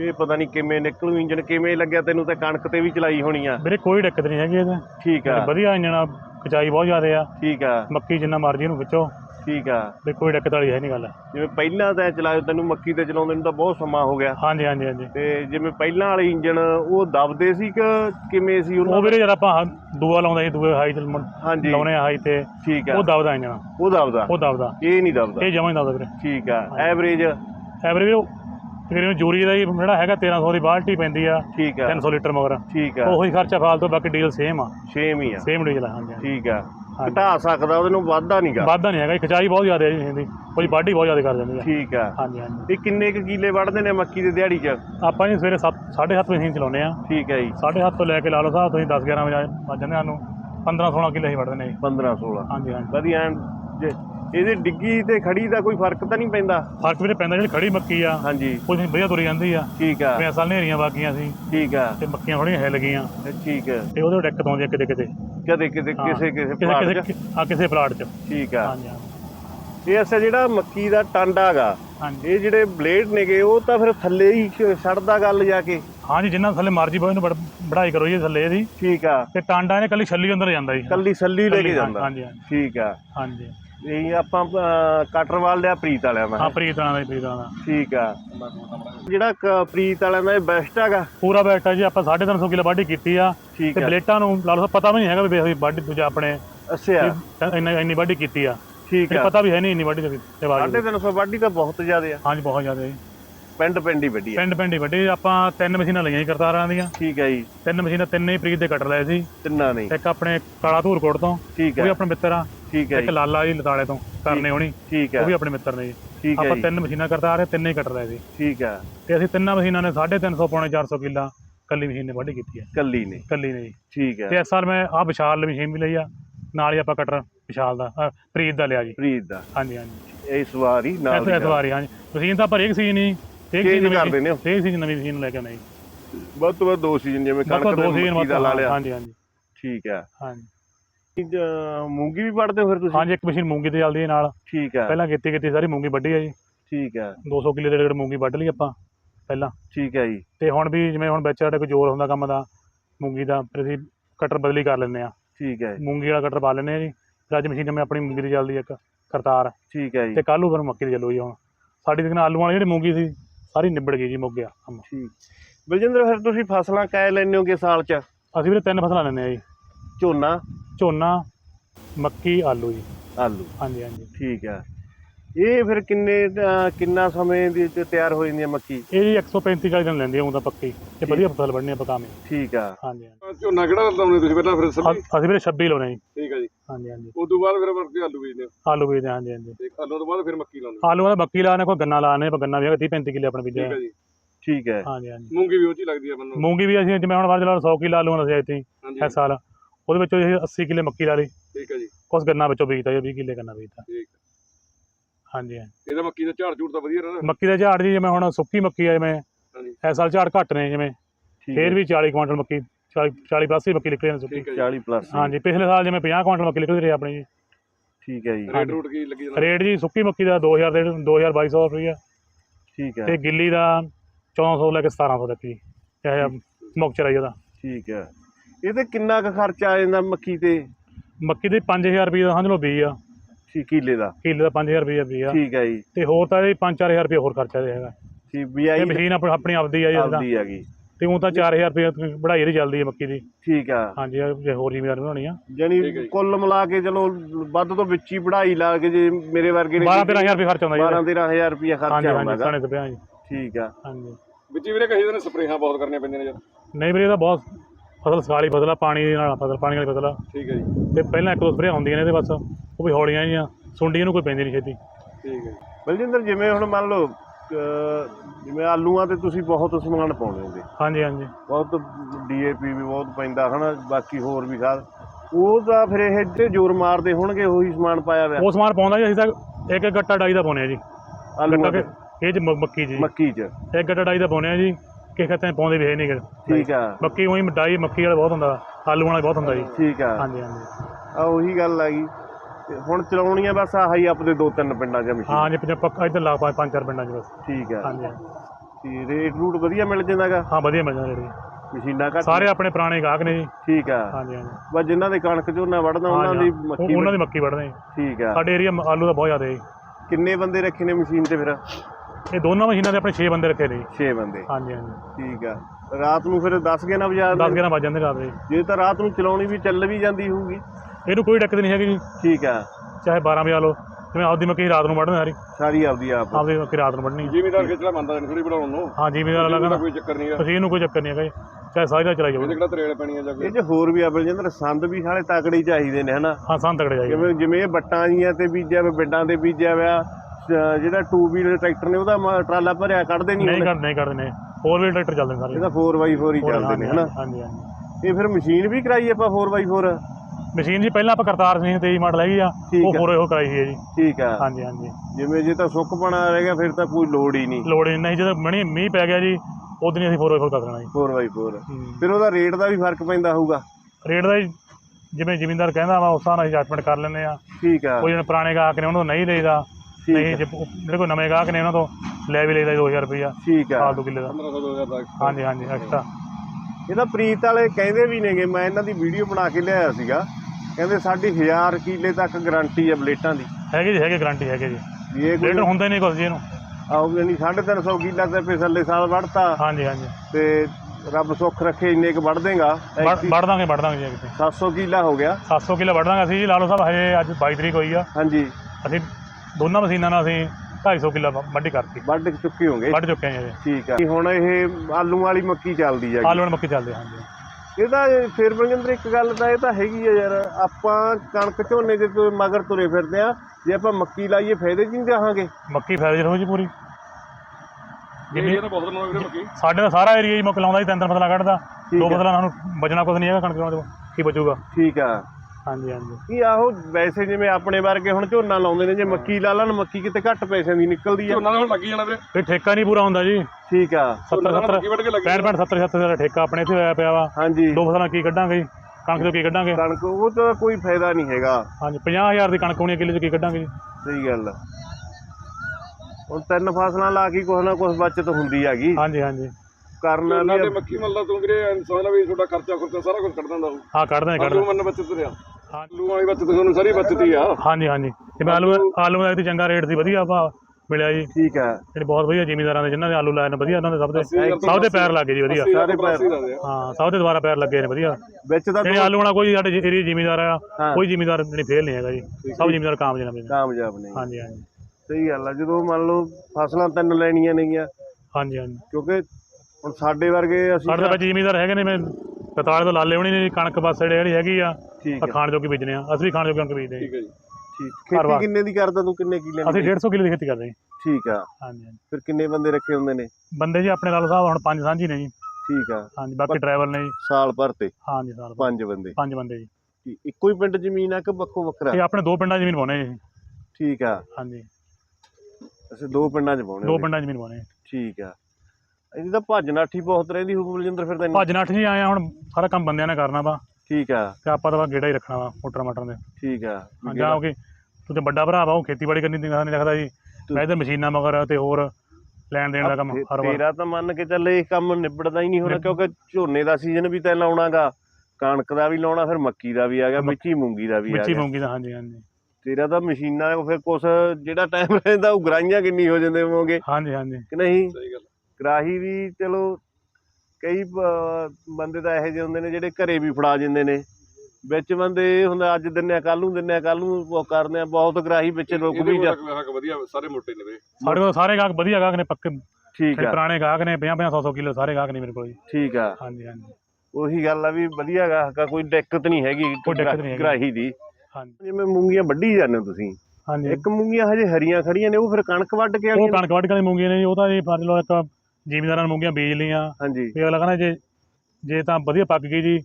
ਇਹ ਪਤਾ ਨਹੀਂ ਕਿਵੇਂ ਨਿਕਲੂ ਇੰਜਨ ਕਿਵੇਂ ਲੱਗਿਆ ਤੈਨੂੰ ਤਾਂ ਕਣਕ ਤੇ ਵੀ ਚਲਾਈ ਹੋਣੀ ਆ।
ਵੀਰੇ ਕੋਈ ਦਿੱਕਤ ਨਹੀਂ ਹੈਗੀ ਇਹਦੇ।
ਠੀਕ ਆ।
ਵਧੀਆ ਇੰਜਨ ਆ ਖਿਚਾਈ ਬਹੁਤ ਜ਼ਿਆਦਾ ਆ।
ਠੀਕ ਆ।
ਮੱਕੀ ਜਿੰਨਾ ਮਰਜ਼ੀ ਇਹਨੂੰ ਵਿੱਚੋਂ।
ਠੀਕ ਆ।
ਵੀ ਕੋਈ ਦਿੱਕਤ ਵਾਲੀ ਹੈ ਨਹੀਂ ਗੱਲ।
ਜਿਵੇਂ ਪਹਿਲਾਂ ਤਾਂ ਚਲਾਇਓ ਤੈਨੂੰ ਮੱਕੀ ਤੇ ਚਲਾਉਂਦੇ ਨੂੰ ਤਾਂ ਬਹੁਤ ਸਮਾਂ ਹੋ ਗਿਆ।
ਹਾਂਜੀ ਹਾਂਜੀ ਹਾਂਜੀ।
ਤੇ ਜਿਵੇਂ ਪਹਿਲਾਂ ਵਾਲੇ ਇੰਜਨ ਉਹ ਦਬਦੇ ਸੀ ਕਿ ਕਿਵੇਂ ਸੀ
ਉਹ ਵੀਰੇ ਜਦ ਆਪਾਂ ਦੂਆ ਲਾਉਂਦਾ ਸੀ ਦੂਏ ਹਾਈ ਤੇ
ਹਾਂਜੀ।
ਲਾਉਨੇ ਆ ਹਾਈ ਤੇ
ਠੀਕ ਆ।
ਉਹ ਦਬਦਾ ਇੰਜਨ
ਉਹ ਦਬਦਾ।
ਉਹ ਦਬਦਾ।
ਇਹ ਨਹੀਂ ਦਬਦਾ।
ਇਹ ਜਮਾਂ ਹੀ ਦਬਦਾ ਵੀਰੇ।
ਠੀਕ ਆ। ਐਵਰੇਜ
ਐਵਰੇਜ ਤਕਰੀਬਨ ਜੂਰੀ ਦਾ ਜਿਹੜਾ ਹੈਗਾ 1300 ਦੀ ਬਾਲਟੀ ਪੈਂਦੀ ਆ।
ਠੀਕ ਆ।
300 ਲੀਟਰ ਮਗਰ।
ਠੀਕ ਆ।
ਉਹੀ ਖਰਚਾ ਫਾਲਤੂ ਬਾਕੀ ਡੀਜ਼ਲ ਸੇਮ ਆ।
ਸੇਮ ਹੀ ਆ।
ਸੇਮ ਡੀਜ਼ਲ ਆ ਹਾਂਜੀ।
ਠੀਕ ਆ। ਘਟਾ ਸਕਦਾ ਉਹਦੇ ਨੂੰ ਵਾਧਾ ਨਹੀਂਗਾ
ਵਾਧਾ ਨਹੀਂ ਹੈਗਾ ਜੀ, ਖਿਚਾਈ ਬਹੁਤ ਜ਼ਿਆਦਾ ਹੈ ਜੀ ਇਹਦੀ। ਉਹਦੀ ਬਾਡੀ ਬਹੁਤ ਜ਼ਿਆਦਾ ਕਰ ਜਾਂਦੀ ਆ
ਠੀਕ ਆ।
ਹਾਂਜੀ ਹਾਂਜੀ।
ਇਹ ਕਿੰਨੇ ਕੁ ਕਿੱਲੇ ਵੱਢਦੇ ਨੇ ਮੱਕੀ ਦੀ ਦਿਹਾੜੀ 'ਚ?
ਆਪਾਂ ਜੀ ਸਵੇਰੇ 7 7:30 ਵਜੇ ਚਲਾਉਂਦੇ ਆ
ਠੀਕ ਹੈ ਜੀ।
7:30 ਤੋਂ ਲੈ ਕੇ ਲਾ ਲਓ ਸਾਹਿਬ ਤੁਸੀਂ 10 11 ਵਜੇ ਵੱਜ ਜਾਂਦੇ ਸਾਨੂੰ। 15 16 ਕਿੱਲੇ ਹੀ ਵੱਢਦੇ ਨੇ ਜੀ।
15 16
ਹਾਂਜੀ ਹਾਂਜੀ।
ਵਧੀਆ ਐਨ ਜੇ ਇਹਦੇ ਡਿੱਗੀ ਤੇ ਖੜੀ ਦਾ ਕੋਈ ਫ਼ਰਕ ਤਾਂ ਨਹੀਂ ਪੈਂਦਾ?
ਫ਼ਰਕ ਵੀਰੇ ਪੈਂਦਾ ਜਿਹੜੀ ਖੜੀ ਮੱਕੀ ਆ
ਹਾਂਜੀ।
ਉਹ ਜੀ ਵਧੀਆ ਤੁਰੀ ਜਾਂਦੀ ਆ।
ਠੀਕ ਆ।
ਜਿਵੇਂ ਅਸਲ ਨੇਰੀਆਂ ਬਾਗੀਆਂ ਸੀ।
ਠੀਕ ਆ।
ਤੇ ਮੱਕੀਆਂ ਥੋੜੀਆਂ ਹਿੱਲ ਗਈਆਂ।
ਠੀਕ ਹੈ
ਤੇ ਉਹਦੇ ਡਿੱਕਤ ਆਉਂਦੀ ਆ ਕਿਤੇ ਕਿਤੇ
ਕਦੇ ਕਿਤੇ
ਹਾਂ।
ਕਿਸੇ ਕਿਸੇ
ਕਿਸੇ
ਪਲਾਟ 'ਚ?
ਕਿਸੇ ਆ ਕਿਸੇ ਪਲਾਟ 'ਚ।
ਠੀਕ ਆ।
ਹਾਂਜੀ
ਇਹ ਅਸਾ ਜਿਹੜਾ ਮੱਕੀ ਦਾ ਟਾਂਡਾ ਹੈਗਾ
ਹਾਂਜੀ।
ਇਹ ਜਿਹੜੇ ਬਲੇਡ ਨੇਗੇ ਉਹ ਤਾਂ ਫਿਰ ਥੱਲੇ ਹੀ ਛੱਡਦਾ ਗੱਲ ਜਾ ਕੇ?
ਹਾਂਜੀ ਜਿੰਨਾ ਥੱਲੇ ਮਰਜ਼ੀ ਬੋ ਇਹਨੂੰ ਬੜ- ਬੜਾਈ ਕਰੋ ਜੀ ਥੱਲੇ ਇਹਦੀ।
ਠੀਕ ਆ।
ਤੇ ਟਾਂਡਾ ਇਹਨੇ ਕੱਲੀ ਛੱਲੀ ਅੰਦਰ ਜਾਂਦਾ ਜੀ।
ਕੱਲੀ ਸੱਲੀ ਲੈ ਕੇ ਜਾਂਦਾ।
ਹਾਂਜੀ ਹਾਂਜੀ
ਠੀਕ ਆ।
ਹਾਂਜੀ।
ਇਹ ਆਪਾਂ ਅਹ, ਕਟਰਵਾਲ ਲਿਆ ਪ੍ਰੀਤ ਵਾਲਿਆਂ ਦਾ।
ਹਾਂ ਪ੍ਰੀਤਾਂ ਦਾ ਜੀ, ਪ੍ਰੀਤਾਂ ਦਾ।
ਠੀਕ ਆ। ਜਿਹੜਾ ਕ- ਪ੍ਰੀਤ ਵਾਲਿਆਂ ਦਾ ਇਹ ਬੈਸਟ ਹੈਗਾ?
ਪੂਰਾ ਬੈਠਾ ਜੀ ਆਪਾਂ 350 ਕਿਲੋ ਵਾਢੀ ਕੀਤੀ ਆ।
ਠੀਕ
ਤੇ
ਆ।
ਬਲੇਟਾਂ ਨੂੰ ਲਾ ਲਓ ਪਤਾ ਵੀ ਨਹੀਂ ਹੈਗਾ ਵੀ ਅਸੀਂ ਵਾਢੀ ਦੂਜਾ ਆਪਣੇ
ਅੱਛਾ।
ਇੰਨੀ ਇੰਨੀ ਵਾਢੀ ਕੀਤੀ ਆ।
ਠੀਕ
ਤੇ
ਆ।
ਪਤਾ ਵੀ ਹੈ ਨਹੀਂ ਇੰਨੀ ਵਾਢੀ ਦੇ ਵਾਢੀ
ਤਿੰਨ ਸੌ ਵਾਢੀ ਤਾਂ ਬਹੁਤ ਜ਼ਿਆਦਾ ਆ।
ਹਾਂਜੀ ਬਹੁਤ ਜ਼ਿਆਦਾ ਜੀ।
ਪਿੰਡ ਪਿੰਡ ਹੀ ਵੱਡੀ ਆ
ਪਿੰਡ ਪਿੰਡ ਹੀ ਵੱਢੀ ਆਪਾਂ ਤਿੰਨ ਮਸ਼ੀਨਾਂ ਲਈਆਂ ਜੀ ਕਰਤਾਰਾਂ ਦੀਆਂ।
ਠੀਕ ਹੈ ਜੀ।
ਤਿੰਨ ਮਸ਼ੀਨਾਂ ਤਿੰਨੇ ਹੀ ਪ੍ਰੀਤ ਦੇ ਕੱਟ ਲਏ ਸੀ।
ਤਿੰਨਾਂ ਨਹੀਂ
ਇੱਕ ਆਪਣੇ ਕਾਲਾ ਧੂਰਕੋਟ ਤੋਂ
ਠੀਕ
ਉਹ ਵੀ
ਹੈ।
ਆਪਣੇ ਮਿੱਤਰ ਆ।
ਠੀਕ ਹੈ
ਇੱਕ ਲਾਲਾ ਜੀ ਲਤਾੜੇ ਤੋਂ ਕਰਨੇ ਹੋਣੀ।
ਠੀਕ
ਉਹ
ਹੈ
ਵੀ ਆਪਣੇ ਮਿੱਤਰ ਨੇ ਜੀ।
ਠੀਕ ਹੈ
ਆਪਾਂ ਤਿੰਨ ਮਸ਼ੀਨਾਂ ਕਰਤਾ ਰਹੇ ਤਿੰਨੇ ਹੀ ਕੱਟ ਲਏ ਸੀ।
ਠੀਕ ਹੈ।
ਤੇ ਅਸੀਂ ਤਿੰਨਾਂ ਮਸ਼ੀਨਾਂ ਨੇ 350 ਪੌਣੇ 400 ਕਿੱਲਾ ਕੱਲੀ ਮਸ਼ੀਨ ਨੇ ਵਾਢੀ ਕੀਤੀ ਹੈ।
ਕੱਲੀ ਨੇ।
ਕੱਲੀ ਨੇ ਜੀ।
ਠੀਕ
ਤੇ
ਹੈ
ਇਸ ਸਾਲ ਮੈਂ ਆਹ ਵਿਸ਼ਾਲ ਮਸ਼ੀਨ ਵੀ ਲਈ ਆ। ਨਾਲ ਹੀ ਆਪਾਂ ਕਟਰ ਵਿਸ਼ਾਲ ਦਾ ਪ੍ਰੀਤ ਦਾ ਲਿਆ ਜੀ।
ਪ੍ਰੀਤ ਦਾ।
ਹਾਂਜੀ ਹਾਂਜੀ।
ਇਸ ਵਾਰੀ ਨਾਲ
ਇਸ ਵਾਰੀ ਹਾਂਜੀ। ਮਸ਼ੀਨ ਤਾਂ ਪਰ ਇੱਕ ਸੀ ਨਹੀਂ ਇੱਕ
Change
ਸੀ ਨਵੀਂ
ਕਰ ਦਿੰਦੇ ਹੋ।
ਨਵੀਂ ਮਸ਼ੀਨ ਲੈ ਕੇ ਆਉਣਾ ਜੀ।
ਵੱਧ ਤੋਂ ਵੱਧ ਦੋ ਸੀਜ਼ਨ ਜਿਵੇਂ ਕਣਕ
ਦੋ
ਤੇ
ਸੀਜ਼ਨ
ਮੱਕੀ ਦਾ ਲਾ ਲਿਆ।
ਹਾਂਜੀ ਹਾਂਜੀ।
ਠੀਕ ਹੈ।
ਹਾਂਜੀ।
ਇਹ, ਅਹ, ਮੂੰਗੀ ਵੀ ਵੱਢਦੇ ਹੋ ਫਿਰ ਤੁਸੀਂ?
ਹਾਂਜੀ ਇੱਕ ਮਸ਼ੀਨ ਮੂੰਗੀ ਤੇ ਚੱਲਦੀ ਹੈ ਨਾਲ।
ਠੀਕ ਹੈ।
ਪਹਿਲਾਂ ਕੀਤੀ ਕੀਤੀ ਸਾਰੀ ਮੂੰਗੀ ਵੱਢੀ ਆ ਜੀ।
ਠੀਕ ਹੈ।
200 ਕਿੱਲੇ ਦੇ ਡੇਢ ਮੂੰਗੀ ਵੱਢ ਲਈ ਆਪਾਂ ਪਹਿਲਾਂ।
ਠੀਕ ਹੈ ਜੀ।
ਤੇ ਹੁਣ ਵੀ ਜਿਵੇਂ ਹੁਣ ਵਿੱਚ ਸਾਡੇ ਕੋਈ ਜ਼ੋਰ ਹੁੰਦਾ ਕੰਮ ਦਾ ਮੂੰਗੀ ਦਾ ਫਿਰ ਅਸੀਂ ਕਟਰ ਬਦਲੀ ਕਰ ਲੈਂਦੇ ਆ
ਠੀਕ ਹੈ
ਮੂੰਗੀ ਵਾਲਾ ਕਟਰ ਪਾ ਲੈਂਦੇ ਆ ਜੀ। ਫਿਰ ਅੱਜ ਮਸ਼ੀਨ ਜਿਵੇਂ ਆਪਣੀ ਮੂੰਗੀ ਦੀ ਚੱਲਦੀ ਆ ਇੱਕ ਕਰਤਾਰ।
ਠੀਕ ਹੈ ਜੀ।
ਤੇ ਕੱਲ੍ਹ ਨੂੰ ਫਿਰ ਮੱਕੀ ਦੀ ਚੱਲੂ ਜੀ ਹੁਣ। ਸਾਡੀ ਦੁਕਾਨ ਆਲੂ ਵਾਲੀ ਜਿਹੜੀ ਮੂੰਗੀ ਸੀ ਸਾਰੀ ਨਿਬੜ ਗਈ ਜੀ ਮੁੱਕ ਗਿਆ ਕੰਮ।
ਠੀਕ। ਬਲਜਿੰਦਰ ਫਿਰ ਤੁਸੀਂ ਫਸਲਾਂ ਕਾਇ ਲੈਂਦੇ ਹੋਗੇ ਸਾਲ ਚ?
ਅਸੀਂ ਵੀਰੇ ਤਿੰਨ ਫਸਲਾਂ ਲੈਂਦੇ ਆ ਜੀ।
ਝੋਨਾ?
ਝੋਨਾ ਮੱਕੀ ਆਲੂ ਜੀ।
ਆਲੂ।
ਹਾਂਜੀ ਹਾਂਜੀ।
ਠੀਕ ਹੈ ਇਹ ਫਿਰ ਕਿੰਨੇ ਅਹ, ਕਿੰਨਾ ਸਮੇਂ ਦੀ ਤੇ ਤਿਆਰ ਹੋ ਜਾਂਦੀ ਹੈ ਮੱਕੀ?
ਇਹ ਜੀ 135 40 ਦਿਨ ਲੈਂਦੀ ਆ ਉਹ ਤਾਂ ਪੱਕੀ। ਤੇ ਵਧੀਆ ਫਸਲ ਵੱਢਣੀ ਆ ਪਕਾਵੇਂ
ਠੀਕ ਆ।
ਹਾਂਜੀ ਹਾਂਜੀ।
ਝੋਨਾ ਕਿਹੜਾ ਲਾਉਣੇ ਤੁਸੀਂ ਪਹਿਲਾਂ ਫਿਰ
ਅ- ਅਸੀਂ ਵੀਰੇ 26 ਲਾਉਣੇ ਜੀ।
ਠੀਕ ਹੈ ਜੀ।
ਹਾਂਜੀ ਹਾਂਜੀ।
ਉਸ ਤੋਂ ਬਾਅਦ ਫਿਰ ਵਰਤੀ ਆਲੂ ਬੀਜਦੇ ਹੋ।
ਆਲੂ ਬੀਜਦੇ ਹਾਂ, ਹਾਂਜੀ ਹਾਂਜੀ।
ਤੇ ਆਲੂ ਤੋਂ ਬਾਅਦ ਫਿਰ ਮੱਕੀ ਲਾਉਂਦੇ
ਆਲੂਆਂ ਦਾ ਮੱਕੀ ਲਾਣੇ ਕੋਈ ਗੰਨਾ ਲਾਣੇ ਪਰ ਗੰਨਾ ਵੀ ਹੈਗਾ 30 35 ਕਿੱਲੇ ਆਪਣੇ ਬੀਜਿਆ
ਠੀਕ ਹੈ ਜੀ।
ਠੀਕ ਹੈ।
ਹਾਂਜੀ ਹਾਂਜੀ।
ਮੂੰਗੀ ਵੀ ਉਹ ਚ ਹੀ ਲੱਗਦੀ ਆ ਮੈਨੂੰ
ਮੂੰਗੀ ਵੀ ਅਸੀਂ ਜਿਵੇਂ ਹੁਣ ਵਾਰ ਚਲਾ 100 ਕਿੱਲਾ ਆਲੂਆਂ ਦਾ ਸੀ ਇੱਥੇ
ਹਾਂਜੀ
ਇਸ ਸਾਲ। ਉਹਦੇ ਵਿੱਚੋਂ ਅਸੀਂ 80 ਕਿੱਲੇ ਮੱਕੀ ਲਾ ਲਈ।
ਠੀਕ ਹੈ ਜੀ।
ਕੁਛ ਗੰਨਾ ਵਿੱਚੋਂ ਬੀਜਤਾ ਜੀ 20 ਕਿੱਲੇ ਗੰਨਾ ਬੀਜਤਾ।
ਠੀਕ
ਹਾਂਜੀ ਹਾਂਜੀ।
ਇਹਦਾ ਮੱਕੀ ਦਾ ਝਾੜ ਝੂੜ ਤਾਂ ਵਧੀਆ ਰਹਿੰਦਾ।
ਮੱਕੀ ਦਾ ਝਾੜ ਜੀ ਜਿਵੇਂ ਹੁਣ ਸੁੱਕੀ ਮੱਕੀ ਆ ਜਿਵੇਂ
ਹਾਂਜੀ।
ਇਸ ਸਾਲ ਝਾੜ ਘੱਟ ਨੇ ਜਿਵੇਂ।
ਠੀਕ
ਫੇਰ
ਹੈ।
ਵੀ 40 ਕੁਇੰਟਲ ਮੱਕੀ 40 40 ਪਲੱਸ ਹੀ ਮੱਕੀ ਨਿਕਲੀ ਨੇ ਸੁੱਕੀ
ਠੀਕ ਹੈ ਜੀ।
40 ਪਲੱਸ
ਹਾਂਜੀ ਪਿਛਲੇ ਸਾਲ ਜਿਵੇਂ 50 ਕੁਇੰਟਲ ਮੱਕੀ ਨਿਕਲਦੀ ਰਹੀ ਆਪਣੀ। ਜੀ
ਠੀਕ ਹੈ ਜੀ।
ਰੇਟ ਰੂਟ ਕੀ ਲੱਗੀ ਜਾਂਦਾ?
ਰੇਟ ਜੀ ਸੁੱਕੀ ਮੱਕੀ ਦਾ 2000 ਦੇ 2200 ਰੁਪਈਆ
ਠੀਕ ਹੈ।
ਤੇ ਗਿੱਲੀ ਦਾ 1400 ਲੈ ਕੇ 1700 ਤੱਕ ਜੀ। ਇਹ ਮੁਕਚਰ ਆ ਉਹਦਾ।
ਠੀਕ ਹੈ। ਇਹਦੇ ਕਿੰਨਾ ਕੁ ਖਰਚਾ ਆ ਜਾਂਦਾ ਮੱਕੀ ਤੇ?
ਮੱਕੀ ਦੇ 5000 ਰੁਪਏ ਦਾ ਸਮਝ ਲਓ ਬੀਜ ਆ।
ਠੀਕ ਕਿੱਲੇ ਦਾ।
ਕਿੱਲੇ ਦਾ 5000 ਰੁਪਏ ਬੀਜ ਆ।
ਠੀਕ ਹੈ ਜੀ।
ਤੇ ਹੋਰ ਤਾਂ ਇਹ 5-4000 ਰੁਪਏ ਹੋਰ ਖਰਚਾ ਦੇ ਹੈਗਾ
ਠੀਕ ਬਿਆਈ
ਮਸ਼ੀਨ ਆਪਣੀ ਆਪਦੀ ਆ ਜੀ ਇਹਦਾ।
ਆਪਦੀ ਹੈਗੀ
ਤੇ ਉਹ ਤਾਂ 4000 ਰੁਪਏ ਬੜਾਈ ਦੀ ਚੱਲਦੀ ਹੈ ਮੱਕੀ ਦੀ।
ਠੀਕ ਆ।
ਹਾਂਜੀ ਇਹ ਜੇ ਹੋਰ ਜ਼ਿਮੀਦਾਰ ਬਣਾਉਣੀ ਆ।
ਜਾਨੀ। ਕੁੱਲ ਮਿਲਾ ਕੇ ਚਲੋ ਵੱਧ ਤੋਂ ਵਿੱਚ ਹੀ ਪੜਾਈ ਲਾ ਕੇ ਜੇ ਮੇਰੇ ਵਰਗੇ ਨੇ
12-13000 ਰੁਪਏ ਖਰਚ ਆਉਂਦਾ ਜੀ
12
ਇਹਦਾ।
13000 ਰੁਪਇਆ
ਹਾਂਜੀ
ਖਰਚਾ
ਹਾਂਜੀ
ਆਉਂਦਾ
ਸਾਣੇ ਤੇ ਪਿਆ ਜੀ।
ਠੀਕ ਆ।
ਹਾਂਜੀ।
ਵਿੱਚ ਵੀਰੇ ਕਹੀ ਨੇ ਸਪਰੇਹਾਂ ਬਹੁਤ ਕਰਨੀਆਂ ਪੈਂਦੀਆਂ ਨੇ ਯਾਰ।
ਨਹੀਂ ਵੀਰੇ ਇਹਦਾ ਬਹੁਤ ਫਸਲ ਸਕਾਲੀ ਫਸਲ ਆ ਪਾਣੀ ਨਾਲ ਫਸਲ ਪਾਣੀ ਵਾਲੀ ਫਸਲ ਆ।
ਠੀਕ ਹੈ ਜੀ।
ਤੇ ਪਹਿਲਾਂ ਇੱਕ ਦੋ ਸਪਰੇਅ ਹੁੰਦੀਆਂ ਨੇ ਇਹਦੇ ਬਸ ਉਹ ਵੀ ਹੌਲੀਆਂ ਜੀਆਂ ਸੁੰਡੀਆਂ ਨੂੰ ਕੋਈ ਪੈਂਦੀ ਨਹੀਂ ਛੇਤੀ।
ਠੀਕ ਹੈ ਜੀ।
ਬਲਜਿੰਦਰ ਜਿਵੇਂ ਹੁਣ ਮੰਨ ਲਓ ਜਿਵੇਂ ਆਲੂਆਂ ਤੇ ਤੁਸੀਂ ਬਹੁਤ ਸਮਾਨ ਪਾਉਣੇ ਹੋਗੇ
ਹਾਂਜੀ ਹਾਂਜੀ।
ਬਹੁਤ ਡੀਏਪੀ ਵੀ ਬਹੁਤ ਪੈਂਦਾ ਹਨਾ ਬਾਕੀ ਹੋਰ ਵੀ ਖਾਦ ਉਹ ਤਾਂ ਫਿਰ ਇਹ ਤੇ ਜ਼ੋਰ ਮਾਰਦੇ ਹੋਣਗੇ ਉਹੀ ਸਮਾਨ ਪਾਇਆ ਹੋਇਆ।
ਉਹ ਸਮਾਨ ਪਾਉਂਦਾ ਜੀ ਅਸੀਂ ਤਾਂ ਇੱਕ ਇੱਕ ਗੱਟਾ ਡਾਈ ਦਾ ਪਾਉਂਦੇ ਆ ਜੀ।
ਆਲੂਆਂ
ਗੱਟਾ
ਤੇ।
ਕਿ ਇਹ ਚ ਮ- ਮੱਕੀ ਜੀ।
ਮੱਕੀ 'ਚ।
ਇੱਕ ਗੱਟਾ ਡਾਈ ਦਾ ਪਾਉਂਦੇ ਆ ਜੀ ਕਿਸੇ ਖੇਤਾਂ 'ਚ ਪਾਉਂਦੇ ਵੀ ਹੈ ਨਹੀਂ ਗੇ।
ਠੀਕ ਆ।
ਮੱਕੀ ਉਹੀ ਡਾਈ ਮੱਕੀ ਵਾਲਾ ਬਹੁਤ ਹੁੰਦਾ ਆਲੂ ਵਾਲਾ ਬਹੁਤ ਹੁੰਦਾ ਜੀ।
ਠੀਕ ਆ।
ਹਾਂਜੀ ਹਾਂਜੀ।
ਆ ਉਹੀ ਗੱਲ ਆ ਗਈ। ਤੇ ਹੁਣ ਚਲਾਉਣੀਆਂ ਬਸ ਆਹ ਹੀ ਆਪਣੇ ਦੋ ਤਿੰਨ ਪਿੰਡਾਂ 'ਚ ਮਸ਼ੀਨ
ਹਾਂ ਜੀ ਪੰਜਾਬ ਪੱਕਾ ਇੱਧਰ ਲਾ ਪੰਜ ਪੰਜ ਚਾਰ ਪਿੰਡਾਂ 'ਚ ਬਸ।
ਠੀਕ ਆ
ਹਾਂਜੀ।
ਤੇ ਰੇਟ ਰੂਟ ਵਧੀਆ ਮਿਲ ਜਾਂਦਾਗਾ?
ਹਾਂ ਵਧੀਆ ਮਿਲ ਜਾਂਦਾ ਰੇਟ।
ਮਸ਼ੀਨਾਂ ਘੱਟ।
ਸਾਰੇ ਆਪਣੇ ਪੁਰਾਣੇ ਗਾਹਕ ਨੇ ਜੀ।
ਠੀਕ ਆ।
ਹਾਂਜੀ ਹਾਂਜੀ।
ਬਸ ਜਿਨ੍ਹਾਂ ਦੇ ਕਣਕ ਝੋਨਾ ਵੜਦਾ ਉਹਨਾਂ ਦੀ
ਹਾਂ।
ਮੱਕੀ
ਉਹ- ਉਹਨਾਂ ਦੀ ਮੱਕੀ ਵੜਦੇ
ਠੀਕ ਆ।
ਸਾਡੇ ਏਰੀਆ ਆਲੂ ਦਾ ਬਹੁਤ ਜ਼ਿਆਦਾ ਹੈ।
ਕਿੰਨੇ ਬੰਦੇ ਰੱਖੇ ਨੇ ਮਸ਼ੀਨ ਤੇ ਫਿਰ?
ਇਹ ਦੋਨਾਂ ਮਸ਼ੀਨਾਂ ਦੇ ਆਪਣੇ 6 ਬੰਦੇ ਰੱਖੇ ਨੇ ਜੀ।
6 ਬੰਦੇ।
ਹਾਂਜੀ ਹਾਂਜੀ।
ਠੀਕ ਆ। ਰਾਤ ਨੂੰ ਫਿਰ 10 ਗਿਆ ਨਾ ਵਜਾ
10 11 ਵੱਜ ਜਾਂਦੇ ਰਾਤ ਦੇ।
ਜੇ ਤਾਂ ਰਾਤ ਨੂੰ ਚਲਾਉਣੀ ਵੀ ਚੱਲ ਵੀ ਜਾਂਦੀ ਹੋਊਗੀ।
ਇਹਨੂੰ ਕੋਈ ਦਿੱਕਤ ਨਹੀਂ ਹੈਗੀ ਜੀ।
ਠੀਕ ਆ।
ਚਾਹੇ 12 ਵਜੇ ਆ ਲਓ ਜਿਵੇਂ ਆਪਦੀ ਮੱਕੀ ਰਾਤ ਨੂੰ ਵੱਢਦੇ ਸਾਰੀ
ਸਾਰੀ ਆਪਦੀ ਆਪ।
ਆਪਦੀ ਮੱਕੀ ਰਾਤ ਨੂੰ ਵੱਢਣੀ
ਜ਼ਿਮੀਦਾਰ ਖੇਚਲਾ ਮੰਨਦਾ ਨਹੀਂ ਥੋੜੀ ਬਣਾਉਣ ਨੂੰ।
ਹਾਂ ਜਿਵੇਂ
ਇਹਦਾ
ਲੱਗਣਾ
ਕੋਈ ਚੱਕਰ ਨਹੀਂ ਆ।
ਮਸ਼ੀਨ ਨੂੰ ਕੋਈ ਚੱਕਰ ਨਹੀਂ ਹੈਗਾ ਜੀ। ਚਾਹੇ ਸਾਰੀ ਰਾਤ ਚਲਾਈ ਜਾਓ।
ਇਹਦੇ ਕਿਹੜਾ ਤਰੇੜ ਪੈਣੀ ਆ ਜਾਂ
ਇਹ ਚ ਹੋਰ ਵੀ ਆ ਬਲਜਿੰਦਰ ਸੰਦ ਵੀ ਸਾਲੇ ਤਕੜੇ ਹੀ ਚਾਹੀਦੇ ਨੇ ਹਨਾ?
ਹਾਂ ਸੰਨ ਤਕੜੇ ਜਾਈਏ
ਜਿਵੇਂ ਜਿਵੇਂ ਇਹ ਬੱਟਾਂ ਜੀਆਂ ਤੇ ਬੀਜਿਆ ਵਾ ਬਿੱਡਾਂ ਤੇ ਬੀਜਿਆ ਅਹ ਜਿਹੜਾ 2 ਵੀਲਰ ਟਰੈਕਟਰ ਨੇ ਉਹਦਾ ਟਰਾਲਾ ਭਰਿਆ ਕੱਢਦੇ ਨਹੀਂ
ਨਹੀਂ ਕਰਦੇ ਨਹੀਂ ਕਰਦੇ ਨੇ। ਹੋਰ ਵੀ ਟਰੈਕਟਰ ਚੱਲਦੇ ਨੇ ਸਾਰੇ।
ਇਹਦਾ 4x4 ਹੀ ਚੱਲਦੇ ਨੇ ਹਨਾ?
ਹਾਂਜੀ ਹਾਂਜੀ।
ਇਹ ਫਿਰ ਮਸ਼ੀਨ ਵੀ ਕਰਾਈ ਆਪਾਂ 4x4
ਮਸ਼ੀਨ ਜੀ ਪਹਿਲਾਂ ਆਪਾਂ ਕਰਤਾਰ ਸਿੰਘ 23 ਮਾਡਲ ਹੈਗੀ ਆ
ਠੀਕ
ਉਹ
ਆ।
ਹੋਰ ਉਹ ਕਰਾਈ ਸੀ ਜੀ।
ਠੀਕ ਆ।
ਹਾਂਜੀ ਹਾਂਜੀ।
ਜਿਵੇਂ ਜੇ ਤਾਂ ਸੁੱਕ ਬਣਾ ਰਹਿ ਗਿਆ ਫਿਰ ਤਾਂ ਕੋਈ ਲੋੜ ਹੀ ਨਹੀਂ।
ਲੋੜ ਹੀ ਨਹੀਂ ਜਦੋਂ ਮਣੀ ਮੀਂਹ ਪੈ ਗਿਆ ਜੀ ਉਦੋਂ ਹੀ ਅਸੀਂ ਫੋਰ ਫੋਰ ਕਰ ਦੇਣਾ ਜੀ।
4x4
ਹੂੰ।
ਫਿਰ ਉਹਦਾ ਰੇਟ ਦਾ ਵੀ ਫ਼ਰਕ ਪੈਂਦਾ ਹੋਊਗਾ।
ਰੇਟ ਦਾ ਜੀ ਜਿਵੇਂ ਜ਼ਿਮੀਂਦਾਰ ਕਹਿੰਦਾ ਵਾ ਉਸ ਹਿਸਾਬ ਨਾਲ ਅਸੀਂ ਜੱਜਮੈਂਟ ਕਰ ਲੈਂਦੇ ਆ
ਠੀਕ ਆ।
ਕੋਈ ਜਿਹੜੇ ਪੁਰਾਣੇ ਗਾਹਕ ਨੇ ਉਹਨਾਂ ਤੋਂ ਨਹੀਂ
ਠੀਕ
ਨਹੀਂ ਜੇ ਉਹ- ਜਿਹੜੇ ਕੋਈ ਨਵੇਂ ਗਾਹਕ ਨੇ ਉਹਨਾਂ ਤੋਂ ਲੈ ਵੀ ਲਈਦਾ 2000 ਰੁਪਇਆ
ਠੀਕ ਆ।
ਫਾਲਤੂ ਕਿੱਲੇ ਦਾ।
1500 2000 ਦਾ
ਹਾਂਜੀ ਹਾਂਜੀ ਐਕਸਟਰਾ
ਇਹਦਾ ਪ੍ਰੀਤ ਵਾਲੇ ਕਹਿੰਦੇ ਵੀ ਨੇਗੇ ਮੈਂ ਇਹਨਾਂ ਦੀ ਵੀਡੀਓ ਬਣਾ ਕੇ ਲਿਆਇਆ ਸੀਗਾ। ਕਹਿੰਦੇ ਸਾਡੀ 1000 ਕਿੱਲੇ ਤੱਕ ਗਾਰੰਟੀ ਹੈ ਬਲੇਟਾਂ ਦੀ।
ਹੈਗੇ ਜੀ ਹੈਗੇ ਗਾਰੰਟੀ ਹੈਗੇ ਜੀ।
ਵੀ ਇਹ ਕੋਈ
ਹੁੰਦਾ ਹੀ ਨਹੀਂ ਕੁਝ ਜੀ ਇਹਨੂੰ।
ਆਉ ਯਾਨੀ 350 ਕਿੱਲਾ ਤੇ ਪਿਛਲੇ ਸਾਲ ਵੜਤਾ
ਹਾਂਜੀ ਹਾਂਜੀ।
ਤੇ ਰੱਬ ਸੁੱਖ ਰੱਖੇ ਇੰਨੇ ਕੁ ਵੜ ਦੇਗਾ।
ਵੜ ਦਾਂਗੇ ਵੜ ਦਾਂਗੇ ਜੀ ਕਿਤੇ
700 ਕਿੱਲਾ ਹੋ ਗਿਆ।
700 ਕਿੱਲਾ ਵੜ ਦਾਂਗੇ ਅਸੀਂ ਜੀ ਲਾਲੋ ਸਾਹਿਬ ਹਜੇ ਅੱਜ 22 ਤਰੀਕ ਹੋਈ ਆ।
ਹਾਂਜੀ।
ਅਸੀਂ ਦੋਨਾਂ ਮਸ਼ੀਨਾਂ ਨਾਲ ਅਸੀਂ 250 ਕਿੱਲਾ ਵੱਢੀ ਕਰਤੀ।
ਵੱਢ ਚੁੱਕੇ ਹੋਗੇ
ਵੱਢ ਚੁੱਕੇ ਹਾਂ ਜੀ
ਠੀਕ ਆ। ਹੁਣ ਇਹ ਆਲੂ ਵਾਲੀ ਮੱਕੀ ਚੱਲਦੀ ਹੈ
ਆਲੂ ਨਾਲ ਮੱਕੀ ਚੱਲਦੇ ਹਾਂ ਹਾਂਜੀ।
ਇਹਦਾ ਫੇਰ ਬਲਜਿੰਦਰ ਇੱਕ ਗੱਲ ਤਾਂ ਇਹ ਤਾਂ ਹੈਗੀ ਆ ਯਾਰ ਆਪਾਂ ਕਣਕ ਝੋਨੇ ਦੇ ਤੋਂ ਮਗਰ ਤੁਰੇ ਫਿਰਦੇ ਆ। ਜੇ ਆਪਾਂ ਮੱਕੀ ਲਾਈਏ ਫਾਇਦੇ ਚ ਨਹੀਂ ਜਾਵਾਂਗੇ
ਮੱਕੀ ਫਾਇਦੇ ਰਹੋ ਜੀ ਪੂਰੀ। ਜਿੰਨੀ
ਤਾਂ ਬਹੁਤ ਬਣਾਉਣਾ ਵੀਰੇ ਮੱਕੀ।
ਸਾਡੇ ਦਾ ਸਾਰਾ ਏਰੀਆ ਹੀ ਮੁੱਕ ਲਾਉਂਦਾ ਜੀ ਤਿੰਨ ਤਿੰਨ ਫਸਲਾਂ ਕੱਢਦਾ। ਦੋ
ਆ।
ਫਸਲਾਂ ਸਾਨੂੰ ਬਚਣਾ ਕੁਝ ਨਹੀਂ ਹੈਗਾ ਕਣਕ ਲਾਉਣ ਤੋਂ। ਕੀ ਬਚੂਗਾ?
ਠੀਕ ਆ।
ਹਾਂਜੀ ਹਾਂਜੀ।
ਕੀ ਆਹੋ ਵੈਸੇ ਜਿਵੇਂ ਆਪਣੇ ਵਰਗੇ ਹੁਣ ਝੋਨਾ ਲਾਉਂਦੇ ਨੇ ਜੇ ਮੱਕੀ ਲਾ ਲੈਣ ਮੱਕੀ ਕਿਤੇ ਘੱਟ ਪੈਸਿਆਂ ਦੀ ਨਿਕਲਦੀ ਆ।
ਝੋਨਾ ਤਾਂ ਹੁਣ ਲੱਗੀ ਜਾਣਾ ਵੀਰੇ।
ਫਿਰ ਠੇਕਾ ਨਹੀਂ ਪੂਰਾ ਹੁੰਦਾ ਜੀ।
ਠੀਕ ਆ।
70
ਝੋਨਾ
70
ਮੱਕੀ ਵੱਢ ਕੇ ਲੱਗੀ
65 70 70 ਦਾ ਠੇਕਾ ਆਪਣੇ ਇੱਥੇ ਹੋਇਆ ਪਿਆ ਵਾ।
ਹਾਂਜੀ।
ਦੋ ਫਸਲਾਂ ਕੀ ਕੱਢਾਂਗੇ ਜੀ? ਕਣਕ ਤੋਂ ਕੀ ਕੱਢਾਂਗੇ?
ਕਣਕ ਉਹ ਤਾਂ ਕੋਈ ਫਾਇਦਾ ਨਹੀਂ ਹੈਗਾ।
ਹਾਂਜੀ 50000 ਦੀ ਕਣਕ ਹੋਣੀ ਹੈ, ਕਿੱਲੇ ਚ ਕੀ ਕੱਢਾਂਗੇ ਜੀ?
ਸਹੀ ਗੱਲ ਆ। ਹੁਣ ਤਿੰਨ ਫਸਲਾਂ ਲਾ ਕੇ ਕੁਛ ਨਾ ਕੁਛ ਬਚਤ ਹੁੰਦੀ ਹੈਗੀ।
ਹਾਂਜੀ ਹਾਂਜੀ।
ਕਰਨਾ
ਝੋਨਾ
ਵੀ
ਤੇ ਮੱਕੀ ਮੱਲਾ ਤੂੰ ਵੀਰੇ ਇਨਸਾਨ ਆ ਵੀ ਤੁਹਾਡਾ ਖਰਚਾ ਖੁਰਚਾ ਸਾਰਾ ਕੁਝ ਕੱਢ ਦਿੰਦਾ ਉਹ।
ਹਾਂ ਕੱਢਦੇ ਹਾਂ, ਕੱਢਦੇ ਹਾਂ।
ਮੰਨ ਬਚਤ ਤੇ ਆ। ਆਲੂ ਵਾਲੀ ਬਚਤ ਤੁਹਾਨੂੰ ਸਾਰੀ ਬਚਤ ਹੀ ਆ।
ਹਾਂਜੀ ਹਾਂਜੀ। ਜਿਵੇਂ ਆਲੂ ਆਲੂ ਦਾ ਇੱਥੇ ਚੰਗਾ ਰੇਟ ਸੀ ਵਧੀਆ ਭਾਅ ਮਿਲਿਆ ਜੀ।
ਠੀਕ ਆ
ਜਿਹੜੇ ਬਹੁਤ ਵਧੀਆ ਜ਼ਿਮੀਂਦਾਰਾਂ ਦੇ ਜਿਨ੍ਹਾਂ ਦੇ ਆਲੂ ਲਾਏ ਨੇ ਵਧੀਆ ਉਹਨਾਂ ਦੇ ਸਭ ਦੇ। ਸਭ ਦੇ ਪੈਰ ਲੱਗੇ ਜੀ ਵਧੀਆ।
ਸਾਰੇ ਪੈਰ।
ਹਾਂ ਸਭ ਦੇ ਦੁਆਰਾ ਪੈਰ ਲੱਗੇ ਨੇ ਵਧੀਆ।
ਵਿੱਚ ਤਾਂ
ਜਿਹੜੇ ਆਲੂ ਵਾਲਾ ਕੋਈ ਸਾਡੇ ਏਰੀਆ ਜ਼ਿਮੀਂਦਾਰ ਆ
ਹਾਂ।
ਕੋਈ ਜ਼ਿਮੀਂਦਾਰ ਨਹੀਂ ਫੇਲ ਨਹੀਂ ਹੈਗਾ ਜੀ। ਸਭ ਜ਼ਿਮੀਂਦਾਰ ਕਾਮਯਾਬ ਨੇ।
ਕਾਮਯਾਬ ਨਹੀਂ
ਹਾਂਜੀ ਹਾਂਜੀ।
ਸਹੀ ਗੱਲ ਆ ਜਦੋਂ ਮੰਨ ਲਓ ਫਸਲਾਂ ਤਿੰਨ ਲੈਣੀਆਂ ਨੇਗੀਆਂ
ਹਾਂਜੀ ਹਾਂਜੀ।
ਕਿਉਂਕਿ ਹੁਣ ਸਾਡੇ ਵਰਗੇ ਅਸੀਂ
ਸਾਡੇ ਵਿੱਚ ਜ਼ਿਮੀਂਦਾਰ ਹੈਗੇ ਨੇ ਮੈਂ ਕਤਾਰ ਤੋਂ ਲਾਲੇ ਹੋਣੀ ਨੇ ਕਣਕ ਬਸ ਜਿਹੜੀ ਹੈਗੀ ਆ
ਠੀਕ
ਆ
ਹੈ।
ਖਾਣ ਜੋਗੀ ਬੀਜਨੇ ਆ। ਅਸੀਂ ਵੀ ਖਾਣ ਜੋਗੀ ਕਣਕ ਬੀਜਦੇ
ਠੀਕ ਹੈ ਜੀ।
ਠੀਕ। ਖੇਤੀ ਕਿੰਨੇ ਦੀ ਕਰਦਾ ਤੂੰ? ਕਿੰਨੇ ਕਿੱਲੇ
ਹਾਂ। ਅਸੀਂ
ਦੀ
150 ਕਿਲੋ ਦੀ ਖੇਤੀ ਕਰਦੇ ਹਾਂ।
ਠੀਕ ਆ।
ਹਾਂਜੀ ਹਾਂਜੀ।
ਫਿਰ ਕਿੰਨੇ ਬੰਦੇ ਰੱਖੇ ਹੁੰਦੇ ਨੇ?
ਬੰਦੇ ਜੀ ਆਪਣੇ ਲਾਲੋ ਸਾਹਿਬ ਹੁਣ ਪੰਜ ਸਾਂਝੀ ਨੇ ਜੀ।
ਠੀਕ ਆ।
ਹਾਂਜੀ ਬਾਕੀ ਡਰਾਈਵਰ ਨੇ ਜੀ।
ਸਾਲ ਭਰ ਤੇ?
ਹਾਂਜੀ ਸਾਲ।
ਪੰਜ ਬੰਦੇ।
ਪੰਜ ਬੰਦੇ ਜੀ।
ਇੱਕੋ ਹੀ ਪਿੰਡ ਜ਼ਮੀਨ ਆ ਕਿ ਵੱਖੋ ਵੱਖਰਾ?
ਇਹ ਆਪਣੇ ਦੋ ਪਿੰਡਾਂ ਜ਼ਮੀਨ ਪਾਉਣੇ ਜੀ।
ਠੀਕ ਆ।
ਹਾਂਜੀ।
ਅਸੀਂ ਦੋ ਪਿੰਡਾਂ 'ਚ ਪਾਉਣੇ
ਦੋ। ਪਿੰਡਾਂ ਜ਼ਮੀਨ ਪਾਉਣੇ
ਠੀਕ ਆ। ਇਹਦੀ ਤਾਂ ਭੱਜ ਨਾਠੀ ਬਹੁਤ ਰਹਿੰਦੀ ਹੋਊ ਬਲਜਿੰਦਰ ਫਿਰ ਤੈਨੂੰ।
ਭੱਜ ਨੱਠ ਜੀ ਆਏ ਆ ਹੁਣ ਸਾਰਾ ਕੰਮ ਬੰਦਿਆਂ ਨੇ ਕਰਨਾ ਵਾ।
ਠੀਕ ਆ।
ਤੇ ਆਪਾਂ ਤਾਂ ਬਸ ਗੇੜਾ ਹੀ ਰੱਖਣਾ ਵਾ ਮੋਟਰ ਮਟਰ ਦੇ।
ਠੀਕ ਆ
ਹਾਂ ਜਾਂ ਕਿ ਤੂੰ ਤੇ ਵੱਡਾ ਭਰਾ ਵਾ ਉਹ ਖੇਤੀਬਾੜੀ ਕਰਨੀ ਤੇ ਨਹੀਂ ਰੱਖਦਾ ਜੀ। ਮੈਂ ਇਧਰ ਮਸ਼ੀਨਾਂ ਮਗਰ ਤੇ ਹੋਰ ਲੈਣ ਦੇਣ ਦਾ ਕੰਮ
ਤੇ-
ਹਰ ਵਾਰ।
ਤੇਰਾ ਤਾਂ ਮੰਨ ਕੇ ਚੱਲ ਇਹ ਕੰਮ ਨਿਬੜਦਾ ਹੀ ਨਹੀਂ ਹੋਣਾ ਕਿਉਂਕਿ ਝੋਨੇ ਦਾ ਸੀਜ਼ਨ ਵੀ ਤੈਂ ਲਾਉਣਾਗਾ। ਕਣਕ ਦਾ ਵੀ ਲਾਉਣਾ ਫਿਰ ਮੱਕੀ ਦਾ ਵੀ ਆ ਗਿਆ
ਮੱਕ-
ਵਿੱਚ ਹੀ ਮੂੰਗੀ ਦਾ ਵੀ ਆ
ਮਿੱਚੀ
ਗਿਆ।
ਮੂੰਗੀ ਦਾ ਹਾਂਜੀ ਹਾਂਜੀ।
ਤੇਰਾ ਤਾਂ ਮਸ਼ੀਨਾਂ ਫਿਰ ਕੁਛ ਜਿਹੜਾ ਟਾਈਮ ਰਹਿੰਦਾ ਉਹ ਗਰਾਈਆਂ ਕਿੰਨੀ ਹੋ ਜਾਂਦੇ ਹੋਵੋਗੇ
ਹਾਂਜੀ ਹਾਂਜੀ।
ਕਿ ਨਹੀਂ?
ਸਹੀ ਗੱਲ
ਗਰਾਹੀ ਵੀ ਚਲੋ ਕਈ ਬੰਦੇ ਤਾਂ ਇਹੋ ਜਿਹੇ ਹੁੰਦੇ ਨੇ ਜਿਹੜੇ ਘਰੇ ਵੀ ਫੜਾ ਜਾਂਦੇ ਨੇ। ਵਿੱਚ ਬੰਦੇ ਇਹ ਹੁੰਦਾ ਅੱਜ ਦਿੰਨੇ ਆ ਕੱਲ ਨੂੰ ਦਿੰਨੇ ਆ ਕੱਲ ਨੂੰ ਉਹ ਕਰਦੇ ਆ ਬਹੁਤ ਗਰਾਹੀ ਵਿੱਚ ਰੁਕ
ਇਹਦੇ
ਵੀ ਜਾ
ਗਾਹਕ ਵਧੀਆ ਸਾਰੇ ਮੋਟੇ ਨੇ ਵੀਰੇ
ਸਾਡੇ ਕੋਲ ਸਾਰੇ ਗਾਹਕ ਵਧੀਆ ਗਾਹਕ ਨੇ ਪੱਕੇ
ਠੀਕ ਆ।
ਪੁਰਾਣੇ ਗਾਹਕ ਨੇ 50 50 100 ਕਿਲੋ ਸਾਰੇ ਗਾਹਕ ਨੇ ਮੇਰੇ ਕੋਲ ਜੀ।
ਠੀਕ ਆ।
ਹਾਂਜੀ ਹਾਂਜੀ।
ਉਹੀ ਗੱਲ ਆ ਵੀ ਵਧੀਆ ਗਾ ਕੋਈ ਦਿੱਕਤ ਨਹੀਂ ਹੈਗੀ
ਕੋਈ ਦਿੱਕਤ ਨਹੀਂ ਹੈਗੀ।
ਗਰਾਹੀ ਦੀ।
ਹਾਂਜੀ।
ਜਿਵੇਂ ਮੂੰਗੀਆਂ ਵੱਢੀ ਜਾਂਦੇ ਹੋ ਤੁਸੀਂ
ਹਾਂਜੀ।
ਇੱਕ ਮੂੰਗੀਆਂ ਹਜੇ ਹਰੀਆਂ ਖੜੀਆਂ ਨੇ ਉਹ ਫਿਰ ਕਣਕ ਵੱਢ ਕੇ
ਉਹ
ਵਾਲੀਆਂ ਨੇ?
ਕਣਕ ਵੱਢ ਕੇ ਮੂੰਗੀਆਂ ਨੇ ਉਹ ਤਾਂ ਜੀ ਪਰ ਲੋ ਇੱਕ ਜ਼ਿਮੀਦਾਰਾਂ ਨੇ ਮੂੰਗੀਆਂ ਬੀਜ ਲਈਆਂ।
ਹਾਂਜੀ।
ਤੇ ਅਗਲਾ ਕਹਿੰਦਾ ਜੇ ਜੇ ਤਾਂ ਵਧੀਆ ਪੱਕ ਗਈ ਜੀ